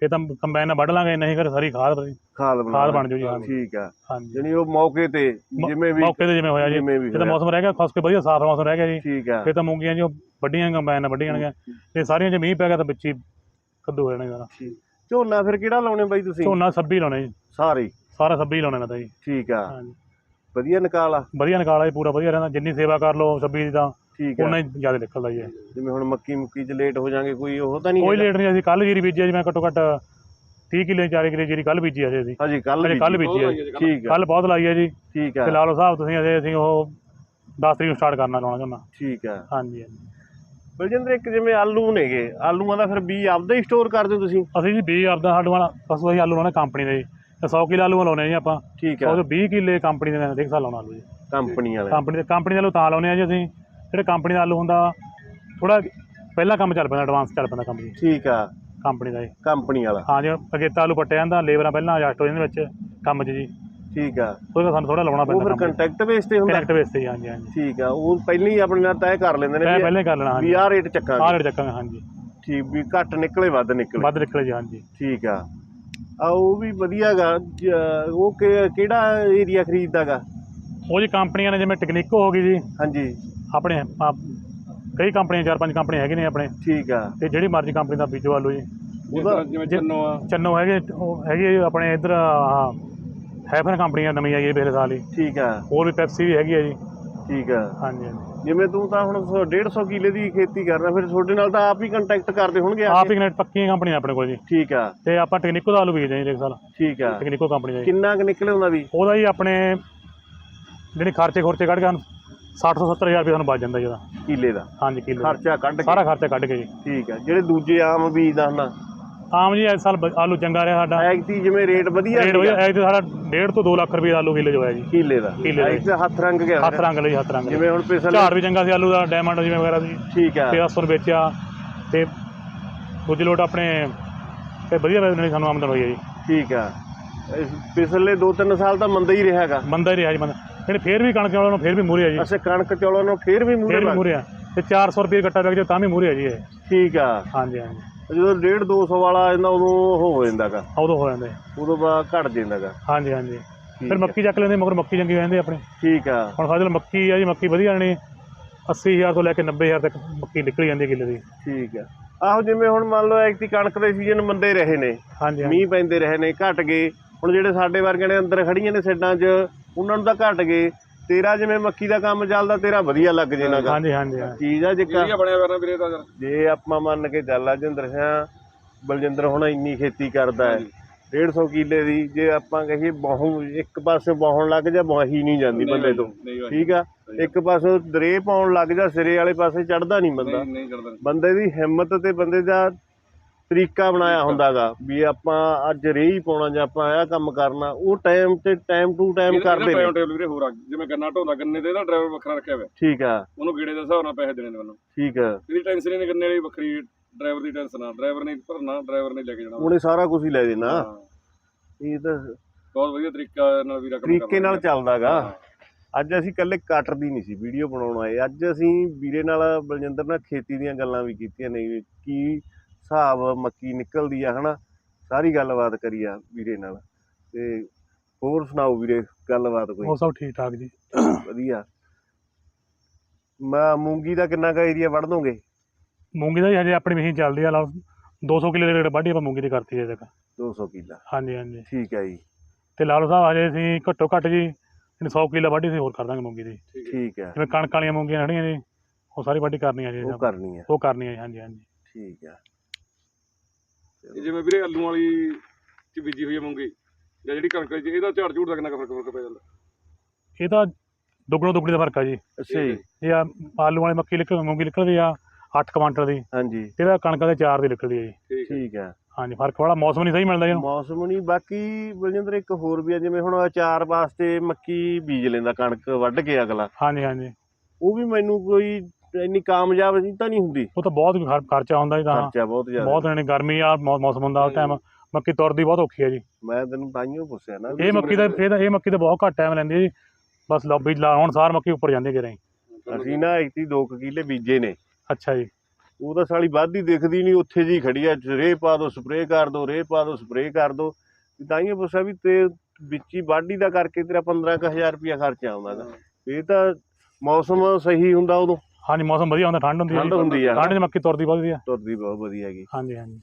ਫੇਰ ਤਾਂ ਕੰਬਾਈਨ ਨਾਲ ਵੱਢ ਲਾਂਗੇ ਨਹੀਂ ਫਿਰ ਸਾਰੀ ਖਾਦ ਬਣੀ।
ਖਾਦ ਬਣਾ
ਖਾਦ ਬਣ ਜਾਊ ਜੀ ਹਾਂਜੀ
ਠੀਕ ਆ।
ਹਾਂਜੀ।
ਯਾਨੀ ਉਹ ਮੌਕੇ ਤੇ
ਮ-
ਜਿਵੇਂ ਵੀ
ਮੌਕੇ ਤੇ ਜਿਵੇਂ ਹੋਇਆ ਜੀ। ਜੇ ਤਾਂ। ਮੌਸਮ ਰਹਿ ਗਿਆ ਖੁਸ਼ਕ ਵਧੀਆ ਸਾਫ਼ ਮੌਸਮ ਰਹਿ ਗਿਆ ਜੀ।
ਠੀਕ ਆ।
ਫੇਰ ਤਾਂ ਮੂੰਗੀਆਂ ਜੀ ਵੱਡੀਆਂ ਕੰਬਾਈਨ ਨਾਲ ਵੱਢੀਆਂ ਤੇ ਸਾਰੀਆਂ ਜੇ ਮੀਂਹ ਪੈ ਗਿਆ ਤਾਂ ਵਿੱਚ ਹੀ ਕੱਦੂ ਹੋ ਜਾਣਾ ਸਾਰਾ।
ਝੋਨਾ ਫਿਰ ਕਿਹੜਾ ਲਾਉਣੇ ਬਾਈ ਤੁਸੀਂ?
ਝੋਨਾ ਸੱਬੀ ਲਾਉਣਾ ਜੀ।
ਸਾਰੇ? ਹੀ?
ਸਾਰਾ ਸੱਬੀ ਲਾਉਣਾ ਤਾਂ ਜੀ।
ਠੀਕ ਆ।
ਹਾਂਜੀ।
ਵਧੀਆ ਨਿਕਾਲ ਆ।
ਵਧੀਆ ਨਿਕਾਲਾ ਜੀ ਪੂਰਾ ਵਧੀਆ ਰਹਿੰਦਾ। ਜਿੰਨੀ ਸੇਵਾ ਕਰ ਲਓ ਸੱਬੀ ਦੀ ਤਾਂ।
ਠੀਕ ਆ।
ਉਹਨਾਂ ਹੀ ਜ਼ਿਆਦਾ ਨਿਕਲਦਾ ਜੀ ਇਹ।
ਜਿਵੇਂ ਹੁਣ ਮੱਕੀ ਮੁੱਕੀ ਚ ਲੇਟ ਹੋ ਜਾਾਂਗੇ ਕੋਈ ਉਹ ਤਾਂ ਨਹੀਂ
ਕੋਈ
ਹੈਗਾ?
ਲੇਟ ਨਹੀਂ ਅਸੀਂ ਕੱਲ ਜੀਰੀ ਬੀਜੀ ਆ ਜੀ ਮੈਂ ਘੱਟੋ ਘੱਟ 30 ਕਿੱਲੇ 40 ਕਿੱਲੇ ਜੀਰੀ ਕੱਲ ਬੀਜੀ ਆ ਜੀ ਅਸੀਂ।
ਹਾਂਜੀ ਕੱਲ
ਅਜੇ ਕੱਲ ਬੀਜੀ। ਆ ਜੀ।
ਠੀਕ ਆ।
ਕੱਲ ਬਹੁਤ ਲਾਈ ਆ ਜੀ।
ਠੀਕ
ਤੇ ਲਾ ਲਓ ਹਿਸਾਬ ਤੁਸੀਂ ਅਜੇ ਅਸੀਂ ਉਹ 10 ਤਰੀਕ ਨੂੰ ਸਟਾਰਟ ਕਰਨਾ ਲਾਉਣਾ ਝੋਨਾ
ਠੀਕ ਆ।
ਹਾਂਜੀ ਹਾਂਜੀ।
ਬਲਜਿੰਦਰ ਇੱਕ ਜਿਵੇਂ ਆਲੂ ਨੇਗੇ ਆਲੂਆਂ ਦਾ ਫਿਰ ਬੀਜ ਆਪਦਾ ਹੀ ਸਟੋਰ ਕਰਦੇ ਹੋ ਤੁਸੀਂ?
ਅਸੀਂ ਜੀ 20 ਆਪਦਾ ਸਾਡੇ ਵਾਲਾ ਬਸ ਅਸੀਂ ਆਲੂ ਲਾਉਣਾ ਕੰਪਨੀ ਦੇ। ਜੀ ਤੇ 100 ਕਿੱਲੇ ਆਲੂ ਲਾਉਣੇ ਜੀ ਆਪਾਂ।
ਠੀਕ
ਉਹ
ਆ
20 ਕਿੱਲੇ ਕੰਪਨੀ ਦੇ ਦੇਖ ਸਾਲ ਲਾਉਣਾ ਆਲੂ ਜੀ।
ਕੰਪਨੀ ਵਾਲੇ।
ਕੰਪਨੀ ਦੇ ਕੰਪਨੀ ਦੇ ਆਲੂ ਤਾਂ ਲਾਉਣੇ ਆ ਜੀ ਅਸੀਂ। ਜਿਹੜੇ ਕੰਪਨੀ ਦਾ ਆਲੂ ਹੁੰਦਾ ਥੋੜਾ ਪਹਿਲਾਂ ਕੰਮ ਚੱਲ ਪੈਂਦਾ ਐਡਵਾਂਸ ਚੱਲ ਪੈਂਦਾ ਕੰਪਨੀ
ਠੀਕ ਆ।
ਕੰਪਨੀ ਦਾ
ਕੰਪਨੀ ਵਾਲਾ।
ਹਾਂ ਜੀ ਅਗੇਤਾ ਆਲੂ ਪੱਟਿਆ ਜਾਂਦਾ ਲੇਬਰਾਂ ਪਹਿਲਾਂ ਅਡਜਸਟ ਹੋ ਜਾਂਦੇ ਵਿੱਚ ਕੰਮ 'ਚ ਜੀ।
ਠੀਕ ਆ।
ਉਹਦਾ ਸਾਨੂੰ ਥੋੜਾ ਲਾਉਣਾ
ਉਹ
ਪੈਂਦਾ
ਫਿਰ
ਕੰਮ।
ਕੰਟੈਕਟ ਬੇਸ ਤੇ ਹੁੰਦਾ।
ਕਨੈਕਟ ਬੇਸ ਤੇ ਜੀ, ਹਾਂਜੀ ਹਾਂਜੀ।
ਠੀਕ ਆ। ਉਹ ਪਹਿਲਾਂ ਹੀ ਆਪਣੇ ਨਾਲ ਤੈਅ ਕਰ ਲੈਂਦੇ ਨੇ ਵੀ-
ਪਹਿਲਾਂ ਹੀ ਕਰ ਲੈਣਾ
ਵੀ ਆਹ ਰੇਟ
ਆਹ
ਚੱਕਾਂਗੇ
ਰੇਟ ਚੱਕਾਂਗੇ ਹਾਂਜੀ।
ਠੀਕ ਵੀ ਘੱਟ ਨਿਕਲੇ ਵੱਧ ਨਿਕਲੇ।
ਵੱਧ ਨਿਕਲੇ ਜੀ ਹਾਂਜੀ।
ਠੀਕ ਆ। ਆ ਉਹ ਵੀ ਵਧੀਆਗਾ ਉਹ ਕਿਹੜਾ ਏਰੀਆ ਖਰੀਦਦਾਗਾ?
ਉਹ ਜੀ ਕੰਪਨੀਆਂ ਨੇ ਜਿਵੇਂ ਟੈਕਨੀਕੋ ਹੋ ਗਈ ਜੀ।
ਹਾਂਜੀ।
ਆਪਣੇ ਆ, ਕਈ ਕੰਪਨੀਆਂ ਚਾਰ ਪੰਜ ਕੰਪਨੀਆਂ ਹੈਗੇ ਨੇ ਆਪਣੇ।
ਠੀਕ ਆ।
ਤੇ ਜਿਹੜੀ ਮਰਜ਼ੀ ਕੰਪਨੀ ਦਾ ਬੀਜੋ ਆਲੂ ਜੀ।
ਜਿਵੇਂ ਚੰਨੋ ਆ।
ਚੰਨੋ ਹੈਗੇ ਉਹ ਹੈਗੇ ਆਪਣੇ ਇੱਧਰ ਹੈਫਨ ਕੰਪਨੀਆਂ ਨਵੀਂ ਆਈ ਹੈ ਪਿਛਲੇ ਸਾਲ ਹੀ
ਠੀਕ ਆ।
ਹੋਰ ਵੀ ਪੈਪਸੀ ਵੀ ਹੈਗੀ ਹੈ ਜੀ।
ਠੀਕ ਆ।
ਹਾਂਜੀ ਹਾਂਜੀ।
ਜਿਵੇਂ ਤੂੰ ਤਾਂ ਹੁਣ 150 ਕਿੱਲੇ ਦੀ ਖੇਤੀ ਕਰਨਾ ਫਿਰ ਤੁਹਾਡੇ ਨਾਲ ਤਾਂ ਆਪ ਹੀ ਕੰਟੈਕਟ ਕਰਦੇ ਹੋਣਗੇ ਆ
ਆਪ? ਹੀ ਕਨੈਕਟ ਪੱਕੀਆਂ ਕੰਪਨੀਆਂ ਆਪਣੇ ਕੋਲ ਜੀ।
ਠੀਕ ਆ।
ਤੇ ਆਪਾਂ ਟੈਕਨੀਕੋ ਦਾ ਆਲੂ ਹਾਂ ਜੀ ਇੱਕ ਸਾਲ।
ਠੀਕ ਆ।
ਟੈਕਨੀਕੋ ਕੰਪਨੀ ਦਾ ਜੀ।
ਕਿੰਨਾ ਕੁ ਨਿਕਲੇ ਹੁੰਦਾ ਵੀ?
ਉਹਦਾ ਜੀ ਆਪਣੇ ਜਿਹੜੇ ਖਰਚੇ ਖੁਰਚੇ ਕੱਢ ਕੇ 60 ਤੋਂ 70 ਹਜ਼ਾਰ ਰੁਪਏ ਸਾਨੂੰ ਬਚ ਜਾਂਦਾ ਜੀ ਉਹਦਾ
ਕਿੱਲੇ ਦਾ?
ਹਾਂਜੀ ਕਿਲੋ ਦਾ।
ਖਰਚਾ ਕੱਢ ਕੇ?
ਸਾਰਾ ਖਰਚਾ ਕੱਢ ਕੇ ਜੀ।
ਠੀਕ ਆ ਜਿਹੜੇ ਦੂਜੇ ਆਮ ਬੀਜ ਦਾ ਹੁੰਦਾ
ਆਮ ਜੀ ਇਸ ਸਾਲ ਬ- ਆਲੂ ਚੰਗਾ ਰਿਹਾ ਸਾਡਾ।
ਐਗਤੀ ਜਿਵੇਂ ਰੇਟ ਵਧੀਆ
ਰੇਟ ਵਧੀਆ। ਐ ਤੇ ਸਾਡਾ 1.5 ਤੋਂ 2 ਲੱਖ ਰੁਪਏ ਦਾ ਆਲੂ ਕਿਲੋ ਜੋ ਹੋਇਆ ਜੀ।
ਕਿੱਲੇ ਦਾ।
ਕਿੱਲੇ ਦਾ।
ਐਗਤੀ ਹੱਥ ਰੰਗ ਗਿਆ
ਹੱਥ ਰੰਗ ਲਈ ਹੱਥ ਰੰਗ ਲਈ।
ਜਿਵੇਂ ਹੁਣ ਪਿਛਲੇ
ਝਾੜ ਵੀ ਚੰਗਾ ਸੀ ਆਲੂ ਦਾ ਡਾਇਮੰਡ ਜਿਵੇਂ ਵਗੈਰਾ ਸੀ।
ਠੀਕ ਆ।
ਤੇ ਅਸਰ ਵੇਚਿਆ। ਤੇ ਦੂਜੀ ਲੋਟ ਆਪਣੇ ਤੇ ਵਧੀਆ ਜਿਹੜੀ ਸਾਨੂੰ ਆਮਦਨ ਹੋਈ ਹੈ ਜੀ।
ਠੀਕ ਆ। ਇਸ ਪਿਛਲੇ 2-3 ਸਾਲ ਤਾਂ ਮੰਦਾ ਹੀ ਰਿਹਾਗਾ
ਬੰਦਾ ਹੀ ਰਿਹਾ ਜੀ ਬੰਦਾ ਜਿਹੜੇ ਫੇਰ ਵੀ ਕਣਕ ਵਾਲਿਆਂ ਨੂੰ ਫੇਰ ਵੀ ਮੂਰੇ ਆ ਜੀ।
ਅਸੇ ਕਣਕ ਚੌਲਾਂ ਨੂੰ ਫੇਰ ਵੀ ਮੂਰੇ
ਫੇਰ ਵੀ ਮੂਰੇ ਆ। ਤੇ 400 ਰੁਪਏ ਕੱਟਾ ਲੱਗ ਜਾ ਤਾਂ ਵੀ ਮੂਰੇ ਆ ਜੀ ਇਹ।
ਠੀਕ ਆ।
ਹਾਂਜੀ ਹਾਂਜੀ।
ਜਦੋਂ 1.5 200 ਵਾਲਾ ਆਉਂਦਾ ਉਦੋਂ ਉਹ ਹੋ ਜਾਂਦਾਗਾ।
ਉਦੋਂ ਹੋ ਜਾਂਦੇ।
ਉਦੋਂ ਬਾਅਦ ਘਟ ਜਾਂਦਾਗਾ
ਹਾਂਜੀ ਹਾਂਜੀ।
ਠੀਕ
ਫਿਰ
ਆ।
ਮੱਕੀ ਚੱਕ ਲੈਂਦੇ ਮਗਰ ਮੱਕੀ ਚੰਗੀ ਹੋ ਜਾਂਦੀ ਆਪਣੀ।
ਠੀਕ ਆ।
ਹੁਣ ਸਾਡੇ ਕੋਲ ਮੱਕੀ ਆ ਜੀ ਮੱਕੀ ਵਧੀਆ ਜਾਣੀ 80000 ਤੋਂ ਲੈ ਕੇ 90000 ਤੱਕ ਮੱਕੀ ਨਿਕਲ ਜਾਂਦੀ ਹੈ ਕਿੱਲੇ ਦੀ।
ਠੀਕ ਆ। ਆਹੋ ਜਿਵੇਂ ਹੁਣ ਮੰਨ ਲਓ ਐਕਤੀ ਕਣਕ ਦੇ ਸੀਜ਼ਨ ਮੰਦੇ ਰਹੇ ਨੇ।
ਹਾਂਜੀ ਹਾਂਜੀ।
ਮੀਂਹ ਪੈਂਦੇ ਰਹੇ ਨੇ ਘਟ ਗਏ। ਹੁਣ ਜਿਹੜੇ ਸਾਡੇ ਵਰਗੇ ਨੇ ਅੰਦਰ ਖੜੀਆਂ ਨੇ ਸਿੱਡਾਂ 'ਚ ਉਹਨਾਂ ਨੂੰ ਤਾਂ ਘਟ ਗਏ। ਤੇਰਾ ਜਿਵੇਂ ਮੱਕੀ ਦਾ ਕੰਮ ਚੱਲਦਾ ਤੇਰਾ ਵਧੀਆ ਲੱਗ ਜੇਨਾਗਾ
ਹਾਂਜੀ ਹਾਂਜੀ ਹਾਂਜੀ।
ਚੀਜ਼ ਆ ਜਿੱਕਾ।
ਏਰੀਆ ਬਣਿਆ ਕਰਨਾ ਵੀਰੇ ਤਾਂ ਯਾਰ
ਜੇ ਆਪਾਂ ਮੰਨ ਕੇ ਚੱਲ ਅਜਿੰਦਰ ਸਿੰਘ ਬਲਜਿੰਦਰ ਹੁਣ ਇੰਨੀ ਖੇਤੀ ਕਰਦਾ ਹੈ। 150 ਕਿੱਲੇ ਦੀ ਜੇ ਆਪਾਂ ਕਹੀਏ ਬਹੁ ਇੱਕ ਪਾਸੇ ਵਾਹਣ ਲੱਗ ਜਾ ਵਾਹੀ ਨਹੀਂ ਜਾਂਦੀ ਬੰਦੇ ਤੋਂ।
ਨਹੀਂ
ਠੀਕ ਆ? ਇੱਕ ਪਾਸੇ ਦਰੇ ਪਾਉਣ ਲੱਗ ਜਾ ਸਿਰੇ ਵਾਲੇ ਪਾਸੇ ਚੜਦਾ ਨਹੀਂ ਬੰਦਾ।
ਨਹੀਂ ਨਹੀਂ ਕਰਦਾ
ਬੰਦੇ ਦੀ ਹਿੰਮਤ ਤੇ ਬੰਦੇ ਦਾ ਤਰੀਕਾ ਬਣਾਇਆ ਹੁੰਦਾਗਾ ਵੀ ਆਪਾਂ ਅੱਜ ਰੇਹ ਪਾਉਣਾ ਜਾਂ ਆਪਾਂ ਇਹ ਕੰਮ ਕਰਨਾ ਉਹ ਟਾਈਮ ਤੇ ਟਾਈਮ ਟੂ ਟਾਈਮ ਕਰਦੇ ਨੇ।
ਟਾਈਮ ਟੇਬਲ ਵੀਰੇ ਹੋਰ ਆ ਜਿਵੇਂ ਗੰਨਾ ਢੋਂਦਾ ਗੰਨੇ ਤੇ ਇਹਦਾ ਡਰਾਈਵਰ ਵੱਖਰਾ ਰੱਖਿਆ ਹੋਇਆ।
ਠੀਕ ਆ।
ਉਹਨੂੰ ਗੇੜੇ ਦੇ ਹਿਸਾਬ ਨਾਲ ਪੈਸੇ ਦੇਣੇ ਨੇ ਮੈਨੂੰ
ਠੀਕ ਆ।
ਇਹਦੀ ਟੈਨਸ਼ਨ ਨਹੀਂ ਗੰਨੇ ਵਾਲੀ ਵੱਖਰੀ ਡਰਾਈਵਰ ਦੀ ਟੈਨਸ਼ਨ ਆ। ਡਰਾਈਵਰ ਨੇ ਭਰਨਾ ਡਰਾਈਵਰ ਨੇ ਲੈ ਕੇ ਜਾਣਾ।
ਉਹਨੇ ਸਾਰਾ ਕੁਝ ਹੀ ਲੈ ਦੇਣਾ। ਇਹ ਤਾਂ
ਬਹੁਤ ਵਧੀਆ ਤਰੀਕਾ ਨਾਲ ਵੀਰਾ ਕੰਮ
ਤਰੀਕੇ ਨਾਲ ਚੱਲਦਾਗਾ। ਅੱਜ ਅਸੀਂ ਇਕੱਲੇ ਕਟਰ ਦੀ ਨਹੀਂ ਸੀ ਵੀਡੀਓ ਬਣਾਉਣ ਆਏ। ਅੱਜ ਅਸੀਂ ਵੀਰੇ ਨਾਲ ਬਲਜਿੰਦਰ ਨਾਲ ਖੇਤੀ ਦੀਆਂ ਗੱਲਾਂ ਵੀ ਕੀਤੀਆਂ ਨੇ ਵੀ ਕੀ ਹਿਸਾਬ ਮੱਕੀ ਨਿਕਲਦੀ ਆ ਹਨਾ? ਸਾਰੀ ਗੱਲਬਾਤ ਕਰੀ ਆ ਵੀਰੇ ਨਾਲ। ਤੇ ਹੋਰ ਸੁਣਾਓ ਵੀਰੇ ਗੱਲਬਾਤ ਕੋਈ?
ਉਹ ਸਭ ਠੀਕ ਠਾਕ ਜੀ।
ਵਧੀਆ। ਮੈਂ ਮੂੰਗੀ ਦਾ ਕਿੰਨਾ ਕੁ ਏਰੀਆ ਵੜ ਦੋਗੇ
ਮੂੰਗੀ ਦਾ ਹਜੇ ਆਪਣੀ ਮਸ਼ੀਨ ਚੱਲਦੀ ਆ ਲਾ ਲਓ 200 ਕਿੱਲੇ ਦੇ ਰੇਟ ਵਾਢੀ ਆਪਾਂ ਮੂੰਗੀ ਦੀ ਕਰਤੀ ਹੈ ਤੱਕ।
200 ਕਿੱਲਾ।
ਹਾਂਜੀ ਹਾਂਜੀ।
ਠੀਕ ਹੈ ਜੀ।
ਤੇ ਲਾ ਲਓ ਸਾਹਿਬ ਹਜੇ ਅਸੀਂ ਘੱਟੋ ਘੱਟ ਜੀ 100 ਕਿੱਲਾ ਵਾਢੀ ਅਸੀਂ ਹੋਰ ਕਰ ਦਾਂਗੇ ਮੂੰਗੀ ਦੀ।
ਠੀਕ ਹੈ
ਜਿਵੇਂ ਕਣਕ ਵਾਲੀਆਂ ਮੂੰਗੀਆਂ ਖੜੀਆਂ ਜੀ ਉਹ ਸਾਰੀ ਵਾਢੀ ਕਰਨੀ ਆ ਜੀ।
ਉਹ ਕਰਨੀ ਹੈ
ਉਹ ਕਰਨੀ ਆ ਜੀ, ਹਾਂਜੀ ਹਾਂਜੀ।
ਠੀਕ ਹੈ
ਇਹ ਜਿਵੇਂ ਵੀਰੇ ਆਲੂ ਵਾਲੀ ਚ ਬੀਜੀ ਹੋਈ ਹੈ ਮੂੰਗੀ ਜਾਂ ਜਿਹੜੀ ਕਣਕ ਚ ਇਹਦਾ ਝਾੜ ਝੂੜ ਦਾ ਕਿੰਨਾ ਕੁ ਫ਼ਰਕ ਫ਼ਰਕ ਪੈ ਜਾਂਦਾ?
ਇਹ ਤਾਂ ਦੁੱਗਣੋ ਦੁੱਗਣੀ ਦਾ ਫ਼ਰਕ ਆ ਜੀ।
ਅੱਛਾ ਜੀ।
ਇਹ ਆ ਆਲੂ ਵਾਲੀ ਮੱਕੀ ਨਿਕਲ ਮੂੰਗੀ ਨਿਕਲਦੀ ਆ 8 ਕੁਆਂਟਲ ਦੀ।
ਹਾਂਜੀ।
ਇਹਦਾ ਕਣਕ ਦੇ 4 ਦੀ ਨਿਕਲਦੀ ਆ ਜੀ।
ਠੀਕ ਹੈ
ਠੀਕ ਹੈ
ਹਾਂਜੀ ਫ਼ਰਕ ਵਾਲਾ ਮੌਸਮ ਨਹੀਂ ਸਹੀ ਮਿਲਦਾ ਜੀ ਇਹਨੂੰ।
ਮੌਸਮ ਨਹੀਂ ਬਾਕੀ ਬਲਜਿੰਦਰ ਇੱਕ ਹੋਰ ਵੀ ਆ ਜਿਵੇਂ ਹੁਣ ਅਚਾਰ ਵਾਸਤੇ ਮੱਕੀ ਬੀਜ ਲੈਂਦਾ ਕਣਕ ਵੱਢ ਕੇ ਅਗਲਾ।
ਹਾਂਜੀ ਹਾਂਜੀ।
ਉਹ ਵੀ ਮੈਨੂੰ ਕੋਈ ਇੰਨੀ ਕਾਮਯਾਬ ਨਹੀਂ ਤਾਂ ਨਹੀਂ ਹੁੰਦੀ।
ਉਹ ਤਾਂ ਬਹੁਤ ਖਰ- ਖਰਚਾ ਹੁੰਦਾ ਜੀ ਤਾਂ।
ਖਰਚਾ ਬਹੁਤ ਜ਼ਿਆਦਾ।
ਬਹੁਤ ਯਾਨੀ ਗਰਮੀ ਆ ਮੌ- ਮੌਸਮ ਹੁੰਦਾ ਉਸ ਟਾਈਮ ਮੱਕੀ ਤੁਰਦੀ ਬਹੁਤ ਔਖੀ ਆ ਜੀ।
ਮੈਂ ਤੈਨੂੰ ਤਾਈਓ ਪੁੱਛਿਆ ਨਾ
ਇਹ ਮੱਕੀ ਦਾ ਇਹ ਤਾਂ ਇਹ ਮੱਕੀ ਤਾਂ ਬਹੁਤ ਘੱਟ ਟਾਈਮ ਲੈਂਦੀ ਹੈ ਜੀ। ਬਸ ਲੰਬੀ ਲਾਉਣ ਸਾਰ ਮੱਕੀ ਉੱਪਰ ਜਾਂਦੀ ਕਿਰੇ
ਅਸੀਂ ਨਾ ਇੱਕ 2 ਕਿੱਲੇ ਬੀਜੇ ਨੇ।
ਅੱਛਾ ਜੀ।
ਉਹ ਤਾਂ ਸਾਲੀ ਵੱਧਦੀ ਦਿਖਦੀ ਨਹੀਂ ਉੱਥੇ ਜੀ ਖੜੀ ਆ। ਰੇ ਪਾ ਦੋ ਸਪਰੇਅ ਕਰ ਦੋ ਰੇ ਪਾ ਦੋ ਸਪਰੇਅ ਕਰ ਦੋ। ਤਾਈਓ ਪੁੱਛਿਆ ਵੀ ਤੇ ਵਿੱਚ ਹੀ ਵਾਢੀ ਦਾ ਕਰਕੇ ਤੇਰਾ 15000 ਰੁਪਇਆ ਖਰਚਾ ਆਉਂਦਾ ਗਾ। ਇਹ ਤਾਂ ਮੌਸਮ ਸਹੀ ਹੁੰਦਾ ਉਦੋਂ।
ਹਾਂਜੀ ਮੌਸਮ ਵਧੀਆ ਹੁੰਦਾ ਠੰਡ ਹੁੰਦੀ ਹੈ
ਠੰਡ
ਜੀ।
ਹੁੰਦੀ ਆ।
ਠੰਡ 'ਚ ਮੱਕੀ ਤੁਰਦੀ ਬਹੁਤ ਵਧੀਆ।
ਤੁਰਦੀ ਬਹੁਤ ਵਧੀਆ ਹੈਗੀ।
ਹਾਂਜੀ ਹਾਂਜੀ।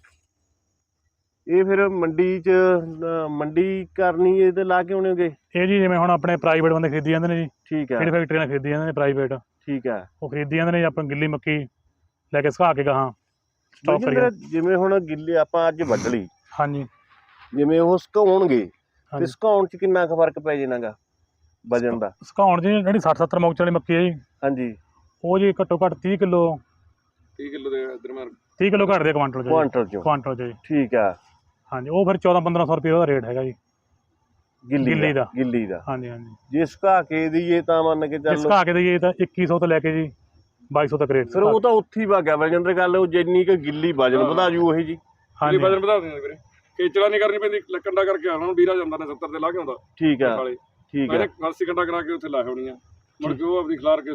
ਇਹ ਫਿਰ ਮੰਡੀ 'ਚ ਅਹ, ਮੰਡੀ ਕਰਨੀ ਇਹਦੇ ਲਾ ਕੇ ਆਉਣੇਗੇ
ਇਹ ਜੀ ਜਿਵੇਂ ਹੁਣ ਆਪਣੇ ਪ੍ਰਾਈਵੇਟ ਬੰਦੇ ਖਰੀਦੀ ਜਾਂਦੇ ਨੇ ਜੀ।
ਠੀਕ ਹੈ
ਕਿਹੜੀ ਫੈਕਟਰੀ ਨਾਲ ਖਰੀਦੀ ਜਾਂਦੇ ਨੇ ਪ੍ਰਾਈਵੇਟ
ਠੀਕ ਹੈ
ਉਹ ਖਰੀਦੀ ਜਾਂਦੇ ਨੇ ਜੀ ਆਪਾਂ ਗਿੱਲੀ ਮੱਕੀ ਲੈ ਕੇ ਸੁਕਾ ਕੇ ਗਾਹਾਂ। ਸਟਾਕ ਕਰੀ
ਬਲਜਿੰਦਰ, ਜਿਵੇਂ ਹੁਣ ਗਿੱਲੇ ਆਪਾਂ ਅੱਜ ਵੱਢ ਲਈ।
ਹਾਂਜੀ।
ਜਿਵੇਂ ਉਹ ਸੁਕਾਉਣਗੇ ਤੇ
ਹਾਂਜੀ।
ਸੁਕਾਉਣ 'ਚ ਕਿੰਨਾ ਕੁ ਫ਼ਰਕ ਪੈ ਜਾਣਾਗਾ ਵਜਨ ਦਾ?
ਸੁਕਾਉਣ ਜੀ ਜਿਹੜੀ 60 70 ਮੁਕਤ ਵਾਲੀ ਮੱਕੀ ਹੈ ਜੀ।
ਹਾਂਜੀ।
ਉਹ ਜੀ ਘੱਟੋ ਘੱਟ 30 ਕਿਲੋ
30 ਕਿਲੋ ਦੇ ਇਧਰ ਮਾਰ।
30 ਕਿਲੋ ਘੱਟਦੇ ਆ ਕੁਆਂਟਲ ਚ ਜੀ।
ਕੁਆਂਟਲ 'ਚੋਂ।
ਕੁਆਂਟਲ ਚ ਜੀ।
ਠੀਕ ਆ।
ਹਾਂਜੀ ਉਹ ਫਿਰ 14 1500 ਰੁਪਏ ਉਹਦਾ ਰੇਟ ਹੈਗਾ ਜੀ।
ਗਿੱਲੀ
ਗਿੱਲੀ
ਦਾ
ਦਾ।
ਗਿੱਲੀ ਦਾ।
ਹਾਂਜੀ ਹਾਂਜੀ।
ਜੇ ਸੁਕਾ ਕੇ ਦਈਏ ਤਾਂ ਮੰਨ ਕੇ ਚੱਲ
ਸੁਕਾ ਕੇ ਦਈਏ ਤਾਂ 2100 ਤੋਂ ਲੈ ਕੇ ਜੀ 2200 ਤੱਕ ਰੇਟ।
ਫਿਰ ਉਹ ਤਾਂ ਉੱਥੇ ਹੀ ਵਗਿਆ ਵਜਨ ਦੀ ਗੱਲ ਉਹ ਜਿੰਨੀ ਕੁ ਗਿੱਲੀ ਵਜਨ। ਵਧਾ ਜੂ ਉਹੀ ਜੀ।
ਹਾਂਜੀ।
ਇਹ ਵਜਨ ਵਧਾ ਦਿੰਦੇ ਨੇ ਵੀਰੇ। ਖੇਚਲਾ ਨਹੀਂ ਕਰਨੀ ਪੈਂਦੀ ਕੰਡਾ ਕਰਕੇ ਆਉਣਾ ਹੁਣ ਵੀਰਾ ਜਾਂਦਾ ਨੇ 70 ਤੇ ਲਾ ਕੇ ਆਉਂਦਾ।
ਠੀਕ ਆ ਠੀਕ
ਮੈਂ
ਆ।
ਖਾਲਸੀ ਕੰਡਾ ਕਰਾ ਕੇ ਉੱਥੇ ਲਾ ਹੋਣੀ ਆ। ਮੁੜ ਕੇ ਉਹ ਆਪਣੀ ਖਿਲਾਰ ਕੇ